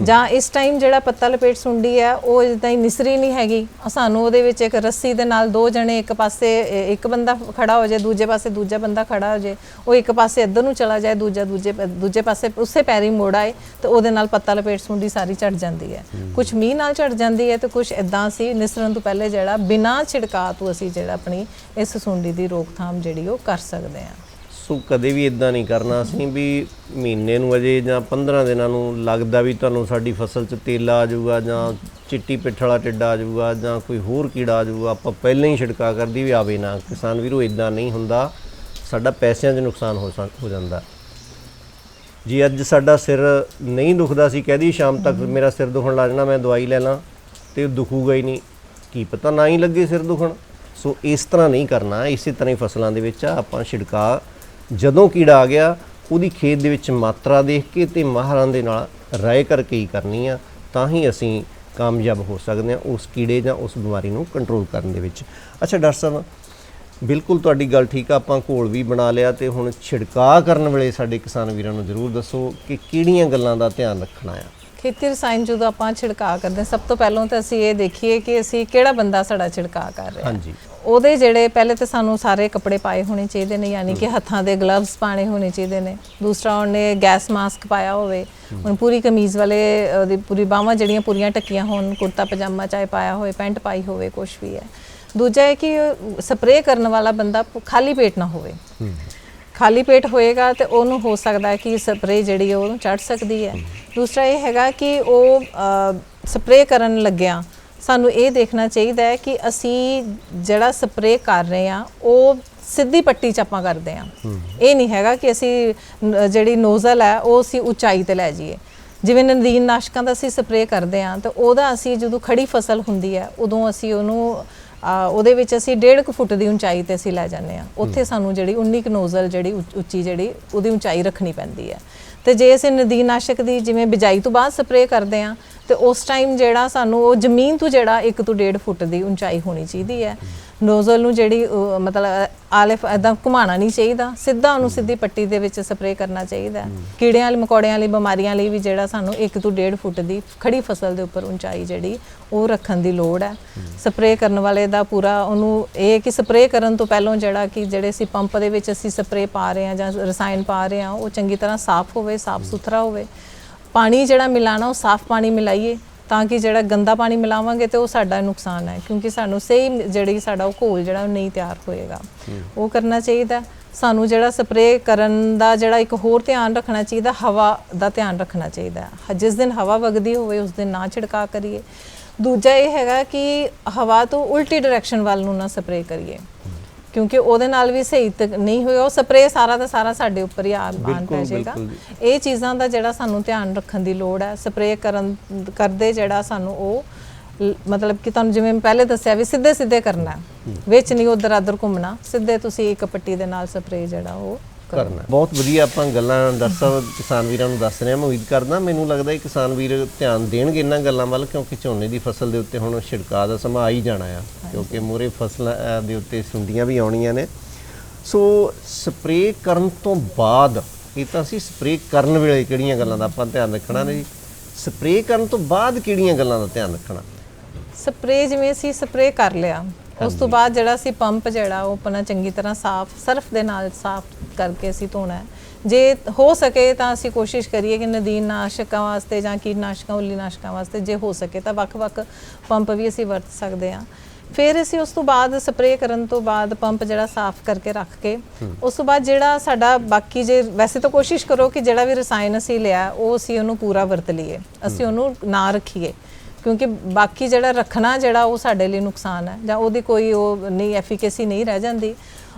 ਜਾਂ ਇਸ ਟਾਈਮ ਜਿਹੜਾ ਪੱਤਾ ਲਪੇਟ ਸੁੰਡੀ ਹੈ ਉਹ ਜਿੱਦਾਂ ਹੀ ਨਿਸਰੀ ਨਹੀਂ ਹੈਗੀ। ਸਾਨੂੰ ਉਹਦੇ ਵਿੱਚ ਇੱਕ ਰੱਸੀ ਦੇ ਨਾਲ ਦੋ ਜਣੇ ਇੱਕ ਪਾਸੇ ਇੱਕ ਬੰਦਾ ਖੜਾ ਹੋ ਜਾਏ ਦੂਜੇ ਪਾਸੇ ਦੂਜਾ ਬੰਦਾ ਖੜਾ ਹੋ ਜਾਏ ਉਹ ਇੱਕ ਪਾਸੇ ਇੱਧਰ ਨੂੰ ਚਲਾ ਜਾਏ ਦੂਜਾ ਦੂਜੇ ਦੂਜੇ ਪਾਸੇ ਉਸੇ ਪੈਰੀ ਮੋੜ ਆਏ ਤੇ ਉਹਦੇ ਨਾਲ ਪੱਤਾ ਲਪੇਟ ਸੁੰਡੀ ਸਾਰੀ ਝੜ ਜਾਂਦੀ ਹੈ। ਕੁਝ ਮੀਂਹ ਨਾਲ ਝੜ ਜਾਂਦੀ ਹੈ ਤੇ ਕੁਝ ਇਦਾਂ ਸੀ ਨਿਸਰਨ ਤੋਂ ਪਹਿਲੇ ਜਿਹੜਾ ਬਿਨਾਂ ਛਿੜਕਾਅ ਤੋਂ ਅਸੀਂ ਜਿਹੜਾ ਆਪਣੀ ਇਸ ਸੁੰਡੀ ਦੀ ਰੋਕਥਾਮ ਜਿਹੜੀ ਉਹ ਕਰ ਸਕਦੇ ਹਾਂ। ਸੋ ਕਦੇ ਵੀ ਇਦਾਂ ਨਹੀਂ ਕਰਨਾ। ਅਸੀਂ ਵੀ ਮਹੀਨੇ ਨੂੰ ਅਜੇ ਜਾਂ 15 ਦਿਨਾਂ ਨੂੰ ਲੱਗਦਾ ਵੀ ਤੁਹਾਨੂੰ ਸਾਡੀ ਫਸਲ 'ਚ ਤੇਲਾ ਆ ਜਾਊਗਾ ਜਾਂ ਚਿੱਟੀ ਪਿੱਠ ਵਾਲਾ ਟਿੱਡਾ ਆ ਜਾਊਗਾ ਜਾਂ ਕੋਈ ਹੋਰ ਕੀੜਾ ਆ ਜਾਊਗਾ, ਆਪਾਂ ਪਹਿਲਾਂ ਹੀ ਛਿੜਕਾ ਕਰਦੀ ਵੀ ਆਵੇ ਨਾ। ਕਿਸਾਨ ਵੀਰੋ ਇਦਾਂ ਨਹੀਂ ਹੁੰਦਾ। ਸਾਡਾ ਪੈਸਿਆਂ 'ਚ ਨੁਕਸਾਨ ਹੋ ਸਕ- ਹੋ ਜਾਂਦਾ। ਜੀ, ਅੱਜ ਸਾਡਾ ਸਿਰ ਨਹੀਂ ਦੁਖਦਾ ਸੀ ਕਹਦੀ ਸ਼ਾਮ ਤੱਕ ਮੇਰਾ ਸਿਰ ਦੁਖਣ ਲੱਗ ਜਾਣਾ, ਮੈਂ ਦਵਾਈ ਲੈ ਲਾਂ ਤੇ ਦੁਖੂਗਾ ਹੀ ਨਹੀਂ। ਕੀ ਪਤਾ ਨਾ ਹੀ ਲੱਗੇ ਸਿਰ ਦੁਖਣ। ਸੋ ਇਸ ਤਰ੍ਹਾਂ ਨਹੀਂ ਕਰਨਾ, ਇਸੇ ਤਰ੍ਹਾਂ ਹੀ ਫਸਲਾਂ ਦੇ ਵਿੱਚ ਆਪਾਂ ਛਿੜਕਾ ਜਦੋਂ ਕੀੜਾ ਆ ਗਿਆ ਉਹਦੀ ਖੇਤ ਦੇ ਵਿੱਚ ਮਾਤਰਾ ਦੇਖ ਕੇ ਤੇ ਮਾਹਰਾਂ ਦੇ ਨਾਲ ਰਾਏ ਕਰਕੇ ਹੀ ਕਰਨੀ ਆ ਤਾਂ ਹੀ ਅਸੀਂ ਕਾਮਯਾਬ ਹੋ ਸਕਦੇ ਹਾਂ ਉਸ ਕੀੜੇ ਜਾਂ ਉਸ ਬਿਮਾਰੀ ਨੂੰ ਕੰਟਰੋਲ ਕਰਨ ਦੇ ਵਿੱਚ। ਅੱਛਾ ਡਾਕਟਰ ਸਾਹਿਬ ਬਿਲਕੁਲ ਤੁਹਾਡੀ ਗੱਲ ਠੀਕ ਆ ਆਪਾਂ ਘੋਲ ਵੀ ਬਣਾ ਲਿਆ ਤੇ ਹੁਣ ਛਿੜਕਾਅ ਕਰਨ ਵੇਲੇ ਸਾਡੇ ਕਿਸਾਨ ਵੀਰਾਂ ਨੂੰ ਜ਼ਰੂਰ ਦੱਸੋ ਕਿ ਕਿਹੜੀਆਂ ਗੱਲਾਂ ਦਾ ਧਿਆਨ ਰੱਖਣਾ ਆ। ਖੇਤੀ ਰਸਾਇਣ ਜਦੋਂ ਆਪਾਂ ਛਿੜਕਾਅ ਕਰਦੇ ਸਭ ਤੋਂ ਪਹਿਲਾਂ ਤਾਂ ਅਸੀਂ ਇਹ ਦੇਖੀਏ ਕਿ ਅਸੀਂ ਕਿਹੜਾ ਬੰਦਾ ਸਾਡਾ ਛਿੜਕਾਅ ਕਰ ਰਿਹਾ। ਹਾਂਜੀ। ਉਹਦੇ ਜਿਹੜੇ ਪਹਿਲੇ ਤਾਂ ਸਾਨੂੰ ਸਾਰੇ ਕੱਪੜੇ ਪਾਏ ਹੋਣੇ ਚਾਹੀਦੇ ਨੇ ਯਾਨੀ ਕਿ ਹੱਥਾਂ ਦੇ ਗਲਵਸ ਪਾਣੇ ਹੋਣੇ ਚਾਹੀਦੇ ਨੇ। ਦੂਸਰਾ ਉਹਨੇ ਗੈਸ ਮਾਸਕ ਪਾਇਆ ਹੋਵੇ। ਹੁਣ ਪੂਰੀ ਕਮੀਜ਼ ਵਾਲੇ ਉਹਦੀ ਪੂਰੀ ਬਾਹਾਂ ਜਿਹੜੀਆਂ ਪੂਰੀਆਂ ਟੱਕੀਆਂ ਹੋਣ ਕੁੜਤਾ ਪਜਾਮਾ ਚਾਹੇ ਪਾਇਆ ਹੋਵੇ ਪੈਂਟ ਪਾਈ ਹੋਵੇ ਕੁਝ ਵੀ ਹੈ। ਦੂਜਾ ਹੈ ਕਿ ਸਪਰੇਅ ਕਰਨ ਵਾਲਾ ਬੰਦਾ ਖਾਲੀ ਪੇਟ ਨਾ ਹੋਵੇ। ਖਾਲੀ ਪੇਟ ਹੋਏਗਾ ਤੇ ਉਹਨੂੰ ਹੋ ਸਕਦਾ ਹੈ ਕਿ ਸਪਰੇਅ ਜਿਹੜੀ ਹੈ ਉਹਨੂੰ ਚੜ ਸਕਦੀ ਹੈ। ਦੂਸਰਾ ਇਹ ਹੈਗਾ ਕਿ ਉਹ ਸਪਰੇਅ ਕਰਨ ਲੱਗਿਆ ਸਾਨੂੰ ਇਹ ਦੇਖਣਾ ਚਾਹੀਦਾ ਹੈ ਕਿ ਅਸੀਂ ਜਿਹੜਾ ਸਪਰੇਅ ਕਰ ਰਹੇ ਆ ਉਹ ਸਿੱਧੀ ਪੱਟੀ ਚ ਆਪਾਂ ਕਰਦੇ ਆ ਇਹ ਨਹੀਂ ਹੈਗਾ ਕਿ ਅਸੀਂ ਜਿਹੜੀ ਨੋਜ਼ਲ ਹੈ ਉਹ ਅਸੀਂ ਉਚਾਈ ਤੇ ਲੈ ਜਾਈਏ। ਜਿਵੇਂ ਨਦੀਨ ਨਾਸ਼ਕਾਂ ਦਾ ਅਸੀਂ ਸਪਰੇਅ ਕਰਦੇ ਆ ਤਾਂ ਉਹਦਾ ਅਸੀਂ ਜਦੋਂ ਖੜੀ ਫਸਲ ਹੁੰਦੀ ਹੈ ਉਦੋਂ ਅਸੀਂ ਉਹਨੂੰ ਉਹਦੇ ਵਿੱਚ ਅਸੀਂ 1.5 ਫੁੱਟ ਦੀ ਉਚਾਈ ਤੇ ਅਸੀਂ ਲੈ ਜਾਂਦੇ ਆ ਉੱਥੇ ਸਾਨੂੰ ਜਿਹੜੀ 19 ਕੁ ਨੋਜ਼ਲ ਜਿਹੜੀ ਉੱਚ- ਉੱਚੀ ਜਿਹੜੀ ਉਹਦੀ ਉਚਾਈ ਰੱਖਣੀ ਪੈਂਦੀ ਹੈ। ਤੇ ਜੇ ਅਸੀਂ ਨਦੀਨਾਸ਼ਕ ਦੀ ਜਿਵੇਂ ਬਿਜਾਈ ਤੋਂ ਬਾਅਦ ਸਪਰੇਅ ਕਰਦੇ ਆ ਤੇ ਉਸ ਟਾਈਮ ਜਿਹੜਾ ਸਾਨੂੰ ਉਹ ਜ਼ਮੀਨ ਤੋਂ ਜਿਹੜਾ 1 ਤੋਂ 1.5 ਫੁੱਟ ਦੀ ਉਚਾਈ ਹੋਣੀ ਚਾਹੀਦੀ ਹੈ। ਨੋਜ਼ਲ ਨੂੰ ਜਿਹੜੀ ਮਤਲਬ ਆਲੇ ਐਦਾਂ ਘੁਮਾਉਣਾ ਨਹੀਂ ਚਾਹੀਦਾ। ਸਿੱਧਾ ਉਹਨੂੰ ਸਿੱਧੀ ਪੱਟੀ ਦੇ ਵਿੱਚ ਸਪਰੇਅ ਕਰਨਾ ਚਾਹੀਦਾ ਕੀੜਿਆਂ ਵਾਲੀ, ਮਕੌੜਿਆਂ ਵਾਲੀ, ਬਿਮਾਰੀਆਂ ਲਈ ਵੀ ਜਿਹੜਾ ਸਾਨੂੰ 1 ਤੋਂ 1.5 ਫੁੱਟ ਦੀ ਖੜੀ ਫਸਲ ਦੇ ਉੱਪਰ ਉਚਾਈ ਜਿਹੜੀ, ਉਹ ਰੱਖਣ ਦੀ ਲੋੜ ਹੈ। ਸਪਰੇਅ ਕਰਨ ਵਾਲੇ ਦਾ ਪੂਰਾ ਉਹਨੂੰ ਇਹ ਕਿ ਸਪਰੇਅ ਕਰਨ ਤੋਂ ਪਹਿਲਾਂ ਜਿਹੜਾ ਕਿ ਜਿਹੜੇ ਅਸੀਂ ਪੰਪ ਦੇ ਵਿੱਚ ਅਸੀਂ ਸਪਰੇਅ ਪਾ ਰਹੇ ਹਾਂ ਜਾਂ ਰਸਾਇਣ ਪਾ ਰਹੇ ਹਾਂ, ਉਹ ਚੰਗੀ ਤਰ੍ਹਾਂ ਸਾਫ਼ ਹੋਵੇ, ਸਾਫ਼ ਸੁਥਰਾ ਹੋਵੇ। ਪਾਣੀ ਜਿਹੜਾ ਮਿਲਾਣਾ ਉਹ ਸਾਫ਼ ਪਾਣੀ ਮਿਲਾਈਏ ਤਾਂ ਕਿ ਜਿਹੜਾ ਗੰਦਾ ਪਾਣੀ ਮਿਲਾਵਾਂਗੇ ਤੇ ਉਹ ਸਾਡਾ ਨੁਕਸਾਨ ਹੈ ਕਿਉਂਕਿ ਸਾਨੂੰ ਸਹੀ ਜਿਹੜੀ ਸਾਡਾ ਉਹ ਘੋਲ ਜਿਹੜਾ ਉਹ ਨਹੀਂ ਤਿਆਰ ਹੋਏਗਾ। ਉਹ ਕਰਨਾ ਚਾਹੀਦਾ। ਸਾਨੂੰ ਜਿਹੜਾ ਸਪਰੇਅ ਕਰਨ ਦਾ ਜਿਹੜਾ ਇੱਕ ਹੋਰ ਧਿਆਨ ਰੱਖਣਾ ਚਾਹੀਦਾ ਹਵਾ ਦਾ ਧਿਆਨ ਰੱਖਣਾ ਚਾਹੀਦਾ। ਜਿਸ ਦਿਨ ਹਵਾ ਵਗਦੀ ਹੋਵੇ ਉਸ ਦਿਨ ਨਾ ਛਿੜਕਾ ਕਰੀਏ। ਦੂਜਾ ਇਹ ਹੈਗਾ ਕਿ ਹਵਾ ਤੋਂ ਉਲਟੀ ਡਾਇਰੈਕਸ਼ਨ ਵੱਲ ਨੂੰ ਨਾ ਸਪਰੇਅ ਕਰੀਏ। ਕਿਉਂਕਿ ਉਹਦੇ ਨਾਲ ਵੀ ਸਹੀ ਤੱਕ ਨਹੀਂ ਹੋਏਗਾ ਉਹ ਸਪਰੇਅ ਸਾਰਾ ਦਾ ਸਾਰਾ ਸਾਡੇ ਉੱਪਰ ਹੀ ਆਣ ਪੈ ਜਾਏਗਾ। ਇਹ ਚੀਜ਼ਾਂ ਦਾ ਜਿਹੜਾ ਸਾਨੂੰ ਧਿਆਨ ਰੱਖਣ ਦੀ ਲੋੜ ਹੈ ਸਪਰੇਅ ਕਰਨ ਕਰਦੇ ਜਿਹੜਾ ਸਾਨੂੰ ਉਹ ਮਤਲਬ ਕਿ ਤੁਹਾਨੂੰ ਜਿਵੇਂ ਮੈਂ ਪਹਿਲੇ ਦੱਸਿਆ ਵੀ ਸਿੱਧੇ ਸਿੱਧੇ ਕਰਨਾ। ਵਿੱਚ ਨਹੀਂ ਉਧਰ ਆਧਰ ਘੁੰਮਣਾ ਸਿੱਧੇ ਤੁਸੀਂ ਇੱਕ ਪੱਟੀ ਦੇ ਨਾਲ ਸਪਰੇਅ ਜਿਹੜਾ ਉਹ ਕਰਨਾ। ਬਹੁਤ ਵਧੀਆ ਆਪਾਂ ਗੱਲਾਂ ਸਾਹਿਬ ਕਿਸਾਨ ਵੀਰਾਂ ਨੂੰ ਦੱਸ ਰਹੇ ਹਾਂ ਮੈਂ ਉਮੀਦ ਕਰਦਾ ਮੈਨੂੰ ਲੱਗਦਾ ਹੈ ਕਿਸਾਨ ਵੀਰ ਧਿਆਨ ਦੇਣਗੇ ਇਹਨਾਂ ਗੱਲਾਂ ਵੱਲ ਕਿਉਂਕਿ ਝੋਨੇ ਦੀ ਫਸਲ ਦੇ ਉੱਤੇ ਹੁਣ ਛਿੜਕਾਅ ਦਾ ਸਮਾਂ ਆ ਹੀ ਜਾਣਾ ਆ ਕਿਉਂਕਿ ਮੂਰੇ ਫਸਲਾਂ ਦੇ ਉੱਤੇ ਸੁੰਡੀਆਂ ਵੀ ਆਉਣੀਆਂ ਨੇ। ਸੋ ਸਪਰੇਅ ਕਰਨ ਤੋਂ ਬਾਅਦ ਇਹ ਤਾਂ ਅਸੀਂ ਸਪਰੇਅ ਕਰਨ ਵੇਲੇ ਕਿਹੜੀਆਂ ਗੱਲਾਂ ਦਾ ਆਪਾਂ ਧਿਆਨ ਰੱਖਣਾ ਨੇ ਜੀ? ਸਪਰੇਅ ਕਰਨ ਤੋਂ ਬਾਅਦ ਕਿਹੜੀਆਂ ਗੱਲਾਂ ਦਾ ਧਿਆਨ ਰੱਖਣਾ? ਸਪਰੇਅ ਜਿਵੇਂ ਅਸੀਂ ਸਪਰੇਅ ਕਰ ਲਿਆ ਉਸ ਤੋਂ ਬਾਅਦ ਜਿਹੜਾ ਅਸੀਂ ਪੰਪ ਜਿਹੜਾ ਉਹ ਆਪਣਾ ਚੰਗੀ ਤਰ੍ਹਾਂ ਸਾਫ਼ ਸਰਫ ਦੇ ਨਾਲ ਸਾਫ਼ ਕਰਕੇ ਅਸੀਂ ਧੋਣਾ ਹੈ। ਜੇ ਹੋ ਸਕੇ ਤਾਂ ਅਸੀਂ ਕੋਸ਼ਿਸ਼ ਕਰੀਏ ਕਿ ਨਦੀਨ ਨਾਸ਼ਕਾਂ ਵਾਸਤੇ ਜਾਂ ਕੀਟਨਾਸ਼ਕਾਂ ਉੱਲੀ ਨਾਸ਼ਕਾਂ ਵਾਸਤੇ ਜੇ ਹੋ ਸਕੇ ਤਾਂ ਵੱਖ-ਵੱਖ ਪੰਪ ਵੀ ਅਸੀਂ ਵਰਤ ਸਕਦੇ ਹਾਂ। ਫਿਰ ਅਸੀਂ ਉਸ ਤੋਂ ਬਾਅਦ ਸਪਰੇਅ ਕਰਨ ਤੋਂ ਬਾਅਦ ਪੰਪ ਜਿਹੜਾ ਸਾਫ਼ ਕਰਕੇ ਰੱਖ ਕੇ ਉਸ ਤੋਂ ਬਾਅਦ ਜਿਹੜਾ ਸਾਡਾ ਬਾਕੀ ਜੇ ਵੈਸੇ ਤਾਂ ਕੋਸ਼ਿਸ਼ ਕਰੋ ਕਿ ਜਿਹੜਾ ਵੀ ਰਸਾਇਣ ਅਸੀਂ ਲਿਆ ਉਹ ਅਸੀਂ ਉਹਨੂੰ ਪੂਰਾ ਵਰਤ ਲਈਏ। ਅਸੀਂ ਉਹਨੂੰ ਨਾ ਰੱਖੀਏ। ਕਿਉਂਕਿ ਬਾਕੀ ਜਿਹੜਾ ਰੱਖਣਾ ਜਿਹੜਾ ਉਹ ਸਾਡੇ ਲਈ ਨੁਕਸਾਨ ਹੈ ਜਾਂ ਉਹਦੀ ਕੋਈ ਉਹ ਨਹੀਂ ਐਫੀਕੇਸੀ ਨਹੀਂ ਰਹਿ ਜਾਂਦੀ।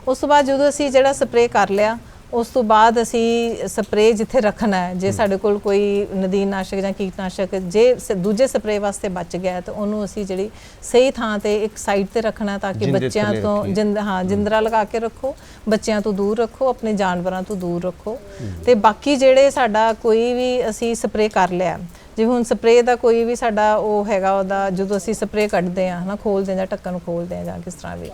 ਉਸ ਤੋਂ ਬਾਅਦ ਜਦੋਂ ਅਸੀਂ ਜਿਹੜਾ ਸਪਰੇਅ ਕਰ ਲਿਆ ਉਸ ਤੋਂ ਬਾਅਦ ਅਸੀਂ ਸਪਰੇਅ ਜਿੱਥੇ ਰੱਖਣਾ ਹੈ ਜੇ ਸਾਡੇ ਕੋਲ ਕੋਈ ਨਦੀਨਨਾਸ਼ਕ ਜਾਂ ਕੀਟਨਾਸ਼ਕ ਜੇ ਦੂਜੇ ਸਪਰੇਅ ਵਾਸਤੇ ਬਚ ਗਿਆ ਤਾਂ ਉਹਨੂੰ ਅਸੀਂ ਜਿਹੜੀ ਸਹੀ ਥਾਂ ਤੇ ਇੱਕ ਸਾਈਡ ਤੇ ਰੱਖਣਾ ਤਾਂ ਕਿ ਬੱਚਿਆਂ ਤੋਂ। ਜਿੰਦ ਹਾਂ ਜਿੰਦਰਾ ਲਗਾ ਕੇ ਰੱਖੋ ਬੱਚਿਆਂ ਤੋਂ ਦੂਰ ਰੱਖੋ ਆਪਣੇ ਜਾਨਵਰਾਂ ਤੋਂ ਦੂਰ ਰੱਖੋ। ਤੇ ਬਾਕੀ ਜਿਹੜੇ ਸਾਡਾ ਕੋਈ ਵੀ ਅਸੀਂ ਸਪਰੇਅ ਕਰ ਲਿਆ ਜਿਵੇਂ ਹੁਣ ਸਪਰੇਅ ਦਾ ਕੋਈ ਵੀ ਸਾਡਾ ਉਹ ਹੈਗਾ ਉਹਦਾ ਜਦੋਂ ਅਸੀਂ ਸਪਰੇਅ ਕੱਢਦੇ ਆ ਹਨਾ ਖੋਲਦੇ ਜਾਂ ਢੱਕਣ ਨੂੰ ਖੋਲਦੇ ਆ ਜਾਂ ਕਿਸ ਤਰ੍ਹਾਂ ਵੀ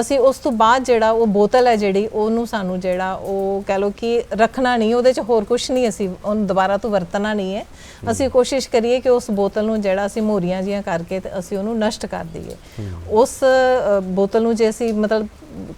ਅਸੀਂ ਉਸ ਤੋਂ ਬਾਅਦ ਜਿਹੜਾ ਉਹ ਬੋਤਲ ਹੈ ਜਿਹੜੀ ਉਹਨੂੰ ਸਾਨੂੰ ਜਿਹੜਾ ਉਹ ਕਹਿ ਲਓ ਕਿ ਰੱਖਣਾ ਨਹੀਂ ਉਹਦੇ 'ਚ ਹੋਰ ਕੁਝ ਨਹੀਂ ਅਸੀਂ ਉਹਨੂੰ ਦੁਬਾਰਾ ਤੋਂ ਵਰਤਣਾ ਨਹੀਂ ਹੈ। ਅਸੀਂ ਕੋਸ਼ਿਸ਼ ਕਰੀਏ ਕਿ ਉਸ ਬੋਤਲ ਨੂੰ ਜਿਹੜਾ ਅਸੀਂ ਮੋਰੀਆਂ ਜੀਆਂ ਕਰਕੇ ਤੇ ਅਸੀਂ ਉਹਨੂੰ ਨਸ਼ਟ ਕਰ ਦਈਏ। ਉਸ ਬੋਤਲ ਨੂੰ ਜੇ ਅਸੀਂ ਮਤਲਬ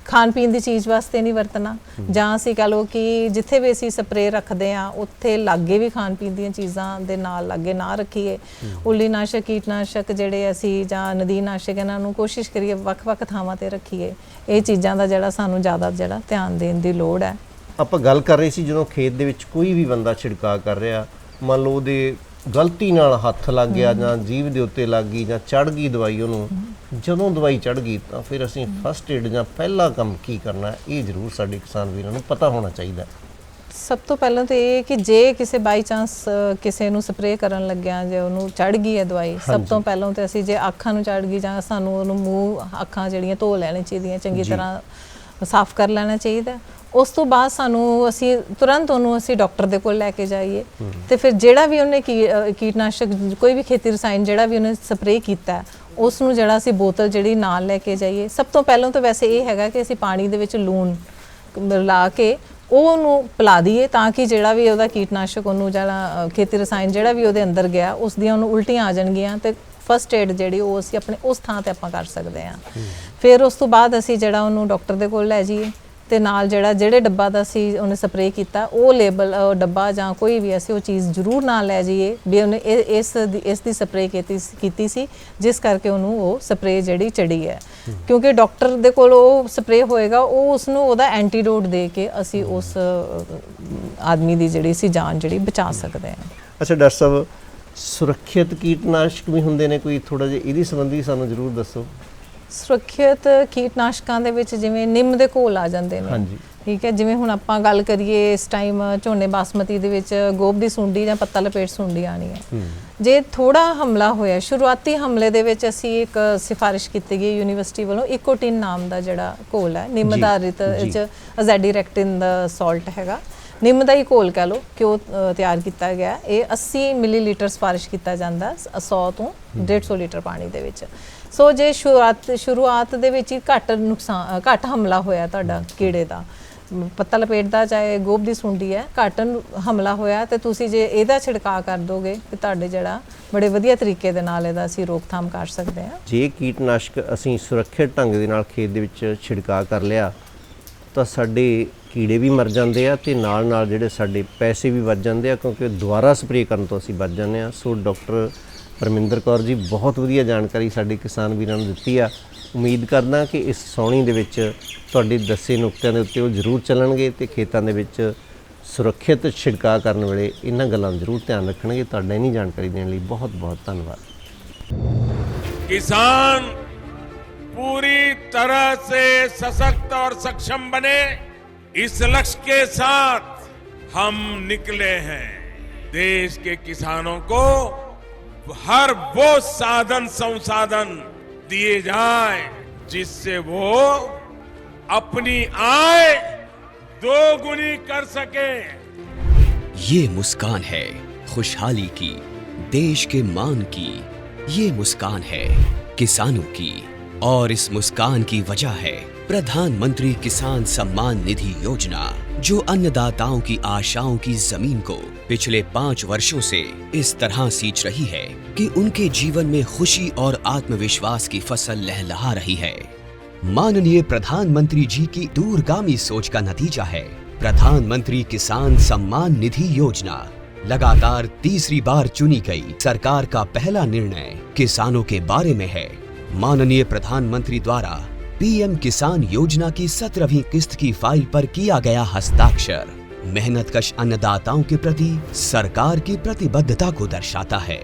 ਖਾਣ ਪੀਣ ਦੀ ਚੀਜ਼ ਵਾਸਤੇ ਨਹੀਂ ਵਰਤਣਾ। ਜਾਂ ਅਸੀਂ ਕਹ ਲਓ ਕਿ ਜਿੱਥੇ ਵੀ ਅਸੀਂ ਸਪਰੇਅ ਰੱਖਦੇ ਆ ਉੱਥੇ ਲਾਗੇ ਵੀ ਖਾਣ ਪੀਣ ਦੀਆਂ ਚੀਜ਼ਾਂ ਦੇ ਨਾਲ ਲਾਗੇ ਨਾ ਰੱਖੀਏ। ਉੱਲੀ ਨਾਸ਼ਕ ਕੀਟਨਾਸ਼ਕ ਜਿਹੜੇ ਅਸੀਂ ਜਾਂ ਨਦੀ ਨਾਸ਼ਕ ਇਹਨਾਂ ਨੂੰ ਕੋਸ਼ਿਸ਼ ਕਰੀਏ ਵੱਖ-ਵੱਖ ਥਾਵਾਂ ਤੇ ਰੱਖੀਏ। ਇਹ ਚੀਜ਼ਾਂ ਦਾ ਜਿਹੜਾ ਸਾਨੂੰ ਜ਼ਿਆਦਾ ਜਿਹੜਾ ਧਿਆਨ ਦੇਣ ਦੀ ਲੋੜ ਹੈ। ਆਪਾਂ ਗੱਲ ਕਰ ਰਹੇ ਸੀ ਜਦੋਂ ਖੇਤ ਦੇ ਵਿੱਚ ਕੋਈ ਵੀ ਬੰਦਾ ਛਿੜਕਾਅ ਕਰ ਰਿਹਾ ਮੰਨ ਲਓ ਉਹਦੇ ਗਲਤੀ ਨਾਲ ਹੱਥ ਲੱਗ ਗਿਆ ਜਾਂ ਜੀਭ ਦੇ ਉੱਤੇ ਲੱਗ ਗਈ ਜਾਂ ਚੜ ਗਈ ਦਵਾਈ ਉਹਨੂੰ ਜਦੋਂ ਦਵਾਈ ਚੜ ਗਈ ਤਾਂ ਫਿਰ ਅਸੀਂ ਫਸਟ ਏਡ ਜਾਂ ਪਹਿਲਾ ਕੰਮ ਕੀ ਕਰਨਾ ਇਹ ਜ਼ਰੂਰ ਸਾਡੇ ਕਿਸਾਨ ਵੀਰਾਂ ਨੂੰ ਪਤਾ ਹੋਣਾ ਚਾਹੀਦਾ। ਸਭ ਤੋਂ ਪਹਿਲਾਂ ਤਾਂ ਇਹ ਕਿ ਜੇ ਕਿਸੇ ਬਾਈ ਚਾਂਸ ਕਿਸੇ ਨੂੰ ਸਪਰੇਅ ਕਰਨ ਲੱਗਿਆ ਜੇ ਉਹਨੂੰ ਚੜ ਗਈ ਹੈ ਦਵਾਈ ਸਭ ਤੋਂ ਪਹਿਲਾਂ ਤੇ ਅਸੀਂ ਜੇ ਅੱਖਾਂ ਨੂੰ ਚੜ ਗਈ ਜਾਂ ਸਾਨੂੰ ਉਹਨੂੰ ਮੂੰਹ ਅੱਖਾਂ ਜਿਹੜੀਆਂ ਧੋ ਲੈਣੀ ਚਾਹੀਦੀਆਂ ਚੰਗੀ ਤਰ੍ਹਾਂ ਸਾਫ਼ ਕਰ ਲੈਣਾ ਚਾਹੀਦਾ ਉਸ ਤੋਂ ਬਾਅਦ ਸਾਨੂੰ ਅਸੀਂ ਤੁਰੰਤ ਉਹਨੂੰ ਅਸੀਂ ਡਾਕਟਰ ਦੇ ਕੋਲ ਲੈ ਕੇ ਜਾਈਏ। ਤੇ ਫਿਰ ਜਿਹੜਾ ਵੀ ਉਹਨੇ ਕੀਟਨਾਸ਼ਕ ਕੋਈ ਵੀ ਖੇਤੀ ਰਸਾਇਣ ਜਿਹੜਾ ਵੀ ਉਹਨੇ ਸਪਰੇਅ ਕੀਤਾ ਉਸ ਨੂੰ ਜਿਹੜਾ ਅਸੀਂ ਬੋਤਲ ਜਿਹੜੀ ਨਾਲ ਲੈ ਕੇ ਜਾਈਏ। ਸਭ ਤੋਂ ਪਹਿਲਾਂ ਤਾਂ ਵੈਸੇ ਇਹ ਹੈਗਾ ਕਿ ਅਸੀਂ ਪਾਣੀ ਦੇ ਵਿੱਚ ਲੂਣ ਮਿਲਾ ਕੇ ਉਹ ਉਹਨੂੰ ਪਿਲਾ ਦਈਏ ਤਾਂ ਕਿ ਜਿਹੜਾ ਵੀ ਉਹਦਾ ਕੀਟਨਾਸ਼ਕ ਉਹਨੂੰ ਜਿਹੜਾ ਖੇਤੀ ਰਸਾਇਣ ਜਿਹੜਾ ਵੀ ਉਹਦੇ ਅੰਦਰ ਗਿਆ ਉਸ ਦੀਆਂ ਉਹਨੂੰ ਉਲਟੀਆਂ ਆ ਜਾਣਗੀਆਂ ਤੇ ਫਸਟ ਏਡ ਜਿਹੜੀ ਉਹ ਅਸੀਂ ਆਪਣੇ ਉਸ ਥਾਂ ਤੇ ਆਪਾਂ ਕਰ ਸਕਦੇ ਹਾਂ। ਫਿਰ ਉਸ ਤੋਂ ਬਾਅਦ ਅਸੀਂ ਜਿਹੜਾ ਉਹਨੂੰ ਡਾਕਟਰ ਦੇ ਕੋਲ ਲੈ ਜਾਈਏ। ਤੇ ਨਾਲ ਜਿਹੜਾ, ਜਿਹੜੇ ਡੱਬਾ ਦਾ ਅਸੀਂ ਉਹਨੇ ਸਪਰੇਅ ਕੀਤਾ, ਉਹ ਲੇਬਲ ਡੱਬਾ ਜਾਂ ਕੋਈ ਵੀ ਅਸੀਂ ਉਹ ਚੀਜ਼ ਜ਼ਰੂਰ ਨਾਲ ਲੈ ਜਾਈਏ, ਵੀ ਉਹਨੇ ਇਸ ਦੀ ਇਸ ਦੀ ਸਪਰੇਅ ਕੀਤੀ ਸੀ- ਕੀਤੀ ਸੀ, ਜਿਸ ਕਰਕੇ ਉਹਨੂੰ ਉਹ ਸਪਰੇਅ ਜਿਹੜੀ ਚੜੀ ਹੈ। ਕਿਉਂਕਿ ਡਾਕਟਰ ਦੇ ਕੋਲ ਉਹ ਸਪਰੇਅ ਹੋਏਗਾ, ਉਹ ਉਸ ਨੂੰ ਉਹਦਾ ਐਂਟੀਡੋਟ ਦੇ ਕੇ ਅਸੀਂ ਉਸ ਆਦਮੀ ਦੀ ਜਿਹੜੀ ਸੀ ਜਾਨ ਜਿਹੜੀ ਬਚਾ ਸਕਦੇ ਹਾਂ। ਅੱਛਾ, ਡਾਕਟਰ ਸਾਹਿਬ, ਸੁਰੱਖਿਅਤ ਕੀਟਨਾਸ਼ਕ ਵੀ ਹੁੰਦੇ ਨੇ ਕੋਈ? ਥੋੜਾ ਜਿਹਾ ਇਹਦੀ ਸੰਬੰਧੀ ਸਾਨੂੰ ਜ਼ਰੂਰ ਦੱਸੋ। ਸੁਰੱਖਿਅਤ ਕੀਟਨਾਸ਼ਕਾਂ ਦੇ ਵਿੱਚ ਜਿਵੇਂ ਨਿੰਮ ਦੇ ਘੋਲ ਆ ਜਾਂਦੇ ਨੇ। ਹਾਂਜੀ। ਠੀਕ ਹੈ ਜਿਵੇਂ ਹੁਣ ਆਪਾਂ ਗੱਲ ਕਰੀਏ ਇਸ ਟਾਈਮ ਝੋਨੇ ਬਾਸਮਤੀ ਦੇ ਵਿੱਚ ਗੋਬ ਦੀ ਸੁੰਡੀ ਜਾਂ ਪੱਤਾ ਲਪੇਟ ਸੁੰਡੀ ਆਣੀ ਹੈ। ਜੇ ਥੋੜਾ ਹਮਲਾ ਹੋਇਆ ਸ਼ੁਰੂਆਤੀ ਹਮਲੇ ਦੇ ਵਿੱਚ ਅਸੀਂ ਇੱਕ ਸਿਫਾਰਿਸ਼ ਕੀਤੀ ਗਈ ਯੂਨੀਵਰਸਿਟੀ ਵੱਲੋਂ ਇਕੋਟਿਨ ਨਾਮ ਦਾ ਜਿਹੜਾ ਘੋਲ ਹੈ ਨਿੰਮ ਆਧਾਰਿਤ 'ਚ ਅਜ਼ੈਡੀਰੈਕਟਿਨ ਦਾ ਸਾਲਟ ਹੈਗਾ। ਨਿੰਮ ਦਾ ਹੀ ਘੋਲ ਕਹ ਲਓ ਕਿ ਉਹ ਤਿਆਰ ਕੀਤਾ ਗਿਆ। ਇਹ 80 ਮਿਲੀਲੀਟਰ ਸਿਫਾਰਿਸ਼ ਕੀਤਾ ਜਾਂਦਾ 100 ਤੋਂ 150 ਲੀਟਰ ਪਾਣੀ ਦੇ ਵਿੱਚ। ਸੋ ਜੇ ਸ਼ੁਰੂਆਤ ਸ਼ੁਰੂਆਤ ਦੇ ਵਿੱਚ ਹੀ ਘੱਟ ਨੁਕਸਾਨ ਘੱਟ ਹਮਲਾ ਹੋਇਆ ਤੁਹਾਡਾ ਕੀੜੇ ਦਾ ਮ, ਪੱਤਾ ਲਪੇਟ ਦਾ ਚਾਹੇ ਗੋਭ ਦੀ ਸੁੰਡੀ ਹੈ ਘੱਟ ਹਮਲਾ ਹੋਇਆ ਤੇ ਤੁਸੀਂ ਜੇ ਇਹਦਾ ਛਿੜਕਾਅ ਕਰ ਦੋਗੇ ਤੇ ਤੁਹਾਡੇ ਜਿਹੜਾ ਬੜੇ ਵਧੀਆ ਤਰੀਕੇ ਦੇ ਨਾਲ ਇਹਦਾ ਅਸੀਂ ਰੋਕਥਾਮ ਕਰ ਸਕਦੇ ਹਾਂ। ਜੇ ਕੀਟਨਾਸ਼ਕ ਅਸੀਂ ਸੁਰੱਖਿਅਤ ਢੰਗ ਦੇ ਨਾਲ ਖੇਤ ਦੇ ਵਿੱਚ ਛਿੜਕਾਅ ਕਰ ਲਿਆ ਤਾਂ ਸਾਡੇ ਕੀੜੇ ਵੀ ਮਰ ਜਾਂਦੇ ਆ ਤੇ ਨਾਲ ਨਾਲ ਜਿਹੜੇ ਸਾਡੇ ਪੈਸੇ ਵੀ ਬਚ ਜਾਂਦੇ ਆ ਕਿਉਂਕਿ ਦੁਬਾਰਾ ਸਪਰੇਅ ਕਰਨ ਤੋਂ ਅਸੀਂ ਬਚ ਜਾਂਦੇ ਆ। ਸੋ ਡਾਕਟਰ ਪਰਮਿੰਦਰ ਕੌਰ ਜੀ ਬਹੁਤ ਵਧੀਆ ਜਾਣਕਾਰੀ ਸਾਡੇ ਕਿਸਾਨ ਵੀਰਾਂ ਨੂੰ ਦਿੱਤੀ ਆ ਉਮੀਦ ਕਰਦਾ ਕਿ ਇਸ ਸੌਣੀ ਦੇ ਵਿੱਚ ਤੁਹਾਡੇ ਦੱਸੇ ਨੁਕਤਿਆਂ ਦੇ ਉੱਤੇ ਉਹ ਜ਼ਰੂਰ ਚੱਲਣਗੇ ਤੇ ਖੇਤਾਂ ਦੇ ਵਿੱਚ ਸੁਰੱਖਿਅਤ ਛਿੜਕਾਅ ਕਰਨ ਵੇਲੇ ਇਹਨਾਂ ਗੱਲਾਂ ਨੂੰ ਜ਼ਰੂਰ ਧਿਆਨ ਰੱਖਣਗੇ ਤੁਹਾਡਾ ਇਨੀ ਜਾਣਕਾਰੀ ਦੇਣ ਲਈ ਬਹੁਤ ਬਹੁਤ ਧੰਨਵਾਦ किसान पूरी तरह से सशक्त और सक्षम बने इस लक्ष्य के साथ हम निकले हैं देश के किसानों को हर वो साधन संसाधन दिए जाए जिससे वो अपनी आय दोगुनी कर सके। ये मुस्कान है खुशहाली की, देश के मान की। ये मुस्कान है किसानों की और इस मुस्कान की वजह है प्रधानमंत्री किसान सम्मान निधि योजना, जो अन्नदाताओं की आशाओं की ज़मीन को पिछले पाँच वर्षों से इस तरह सींच रही है कि उनके जीवन में खुशी और आत्मविश्वास की फ़सल लहलहा रही है। माननीय प्रधानमंत्री जी की दूरगामी सोच का नतीजा है। प्रधानमंत्री किसान सम्मान निधि योजना लगातार तीसरी बार चुनी गई। सरकार का पहला निर्णय किसानों के बारे में है। माननीय प्रधानमंत्री द्वारा पीएम किसान योजना की सत्रहवीं किस्त की फ़ाइल पर किया गया हस्ताक्षर। मेहनत कश अन्नदाताओं के प्रति, सरकार की प्रतिबद्धता को दर्शाता है।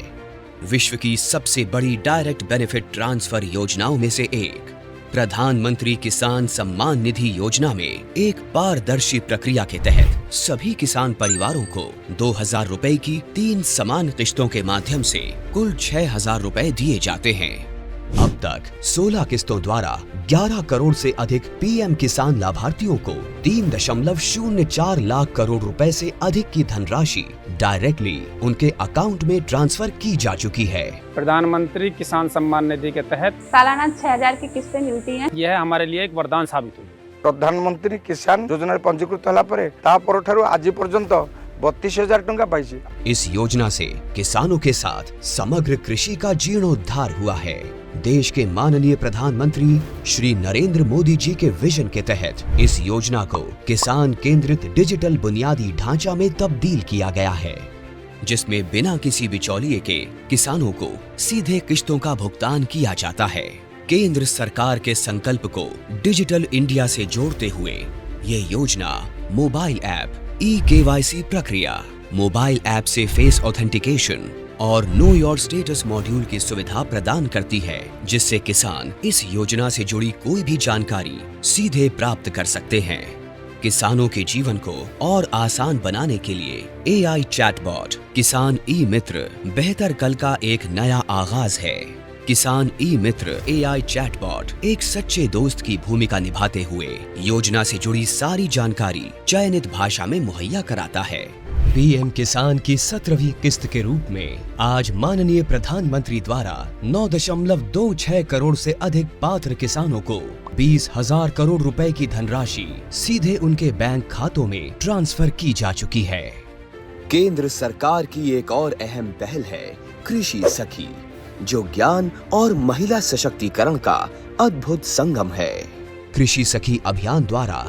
विश्व की सबसे बड़ी डायरेक्ट बेनिफिट ट्रांसफ़र योजनाओं में से एक, प्रधानमंत्री किसान सम्मान निधि योजना में एक पारदर्शी प्रक्रिया के तहत सभी किसान परिवारों को दो हज़ार रूपए की तीन समान किश्तों के माध्यम से कुल छह हज़ार रूपए दिए जाते हैं। अब तक 16 किस्तों द्वारा 11 करोड़ से अधिक पीएम किसान लाभार्थियों को तीन दशमलव शून्य चार लाख करोड़ रुपए से अधिक की धनराशि डायरेक्टली उनके अकाउंट में ट्रांसफ़र की जा चुकी है प्रधानमंत्री किसान सम्मान निधि के तहत सालाना छह हज़ार की किस्तें मिलती हैं। यह हमारे लिए एक वरदान साबित हुई प्रधानमंत्री किसान योजना पंजीकृत होगा आज पर्यटन बत्तीस हज़ार टाइम पाई इस योजना से किसानों के साथ समग्र कृषि का जीर्णोद्धार हुआ है। देश के माननीय प्रधानमंत्री श्री नरेंद्र मोदी जी के विजन के तहत इस योजना को किसान केंद्रित डिजिटल बुनियादी ढांचा में तब्दील किया गया है, जिसमें बिना किसी बिचौलिए के किसानों को सीधे किश्तों का भुगतान किया जाता है। केंद्र सरकार के संकल्प को डिजिटल इंडिया से जोड़ते हुए ये योजना मोबाइल ऐप ई केवाईसी प्रक्रिया, मोबाइल ऐप से फेस ऑथेंटिकेशन और नो योर स्टेटस मॉड्यूल की सुविधा प्रदान करती है, जिससे किसान इस योजना से जुड़ी कोई भी जानकारी सीधे प्राप्त कर सकते हैं। किसानों के जीवन को और आसान बनाने के लिए ए एआई चैटबॉट किसान ई मित्र, बेहतर कल का एक नया आगाज़ है। किसान ई मित्र ए एआई चैटबॉट एक सच्चे दोस्त की भूमिका निभाते हुए योजना से जुड़ी सारी जानकारी चयनित भाषा में मुहैया कराता है। पीएम किसान की सत्रहवीं किस्त के रूप में आज माननीय प्रधानमंत्री द्वारा नौ दशमलव दो छह करोड़ से अधिक पात्र किसानों को बीस हज़ार करोड़ रुपए की धनराशि सीधे उनके बैंक खातों में ट्रांसफ़र की जा चुकी है। केंद्र सरकार की एक और अहम पहल है, कृषि सखी। जो ज्ञान और महिला सशक्तिकरण का अद्भुत संगम है। कृषि सखी अभियान द्वारा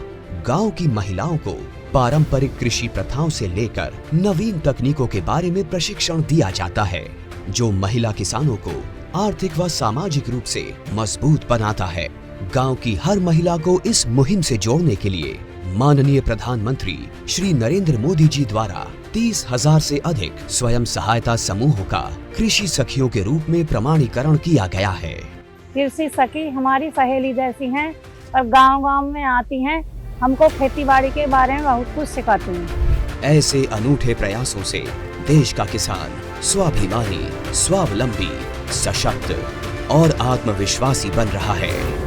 गाँव की महिलाओं को पारंपरिक कृषि प्रथाओं से लेकर नवीन तकनीकों के बारे में प्रशिक्षण दिया जाता है, जो महिला किसानों को आर्थिक व सामाजिक रूप से मज़बूत बनाता है। गाँव की हर महिला को इस मुहिम से जोड़ने के लिए माननीय प्रधानमंत्री श्री नरेंद्र मोदी जी द्वारा तीस हज़ार से अधिक स्वयं सहायता समूहों का कृषि सखियों के रूप में प्रमाणीकरण किया गया है। कृषि सखी हमारी सहेली जैसी हैं और गाँव गाँव में आती हैं। हमको खेती बाड़ी के बारे में बहुत कुछ सिखाती हैं। ऐसे अनूठे प्रयासों से देश का किसान स्वाभिमानी स्वावलंबी सशक्त और आत्मविश्वासी बन रहा है।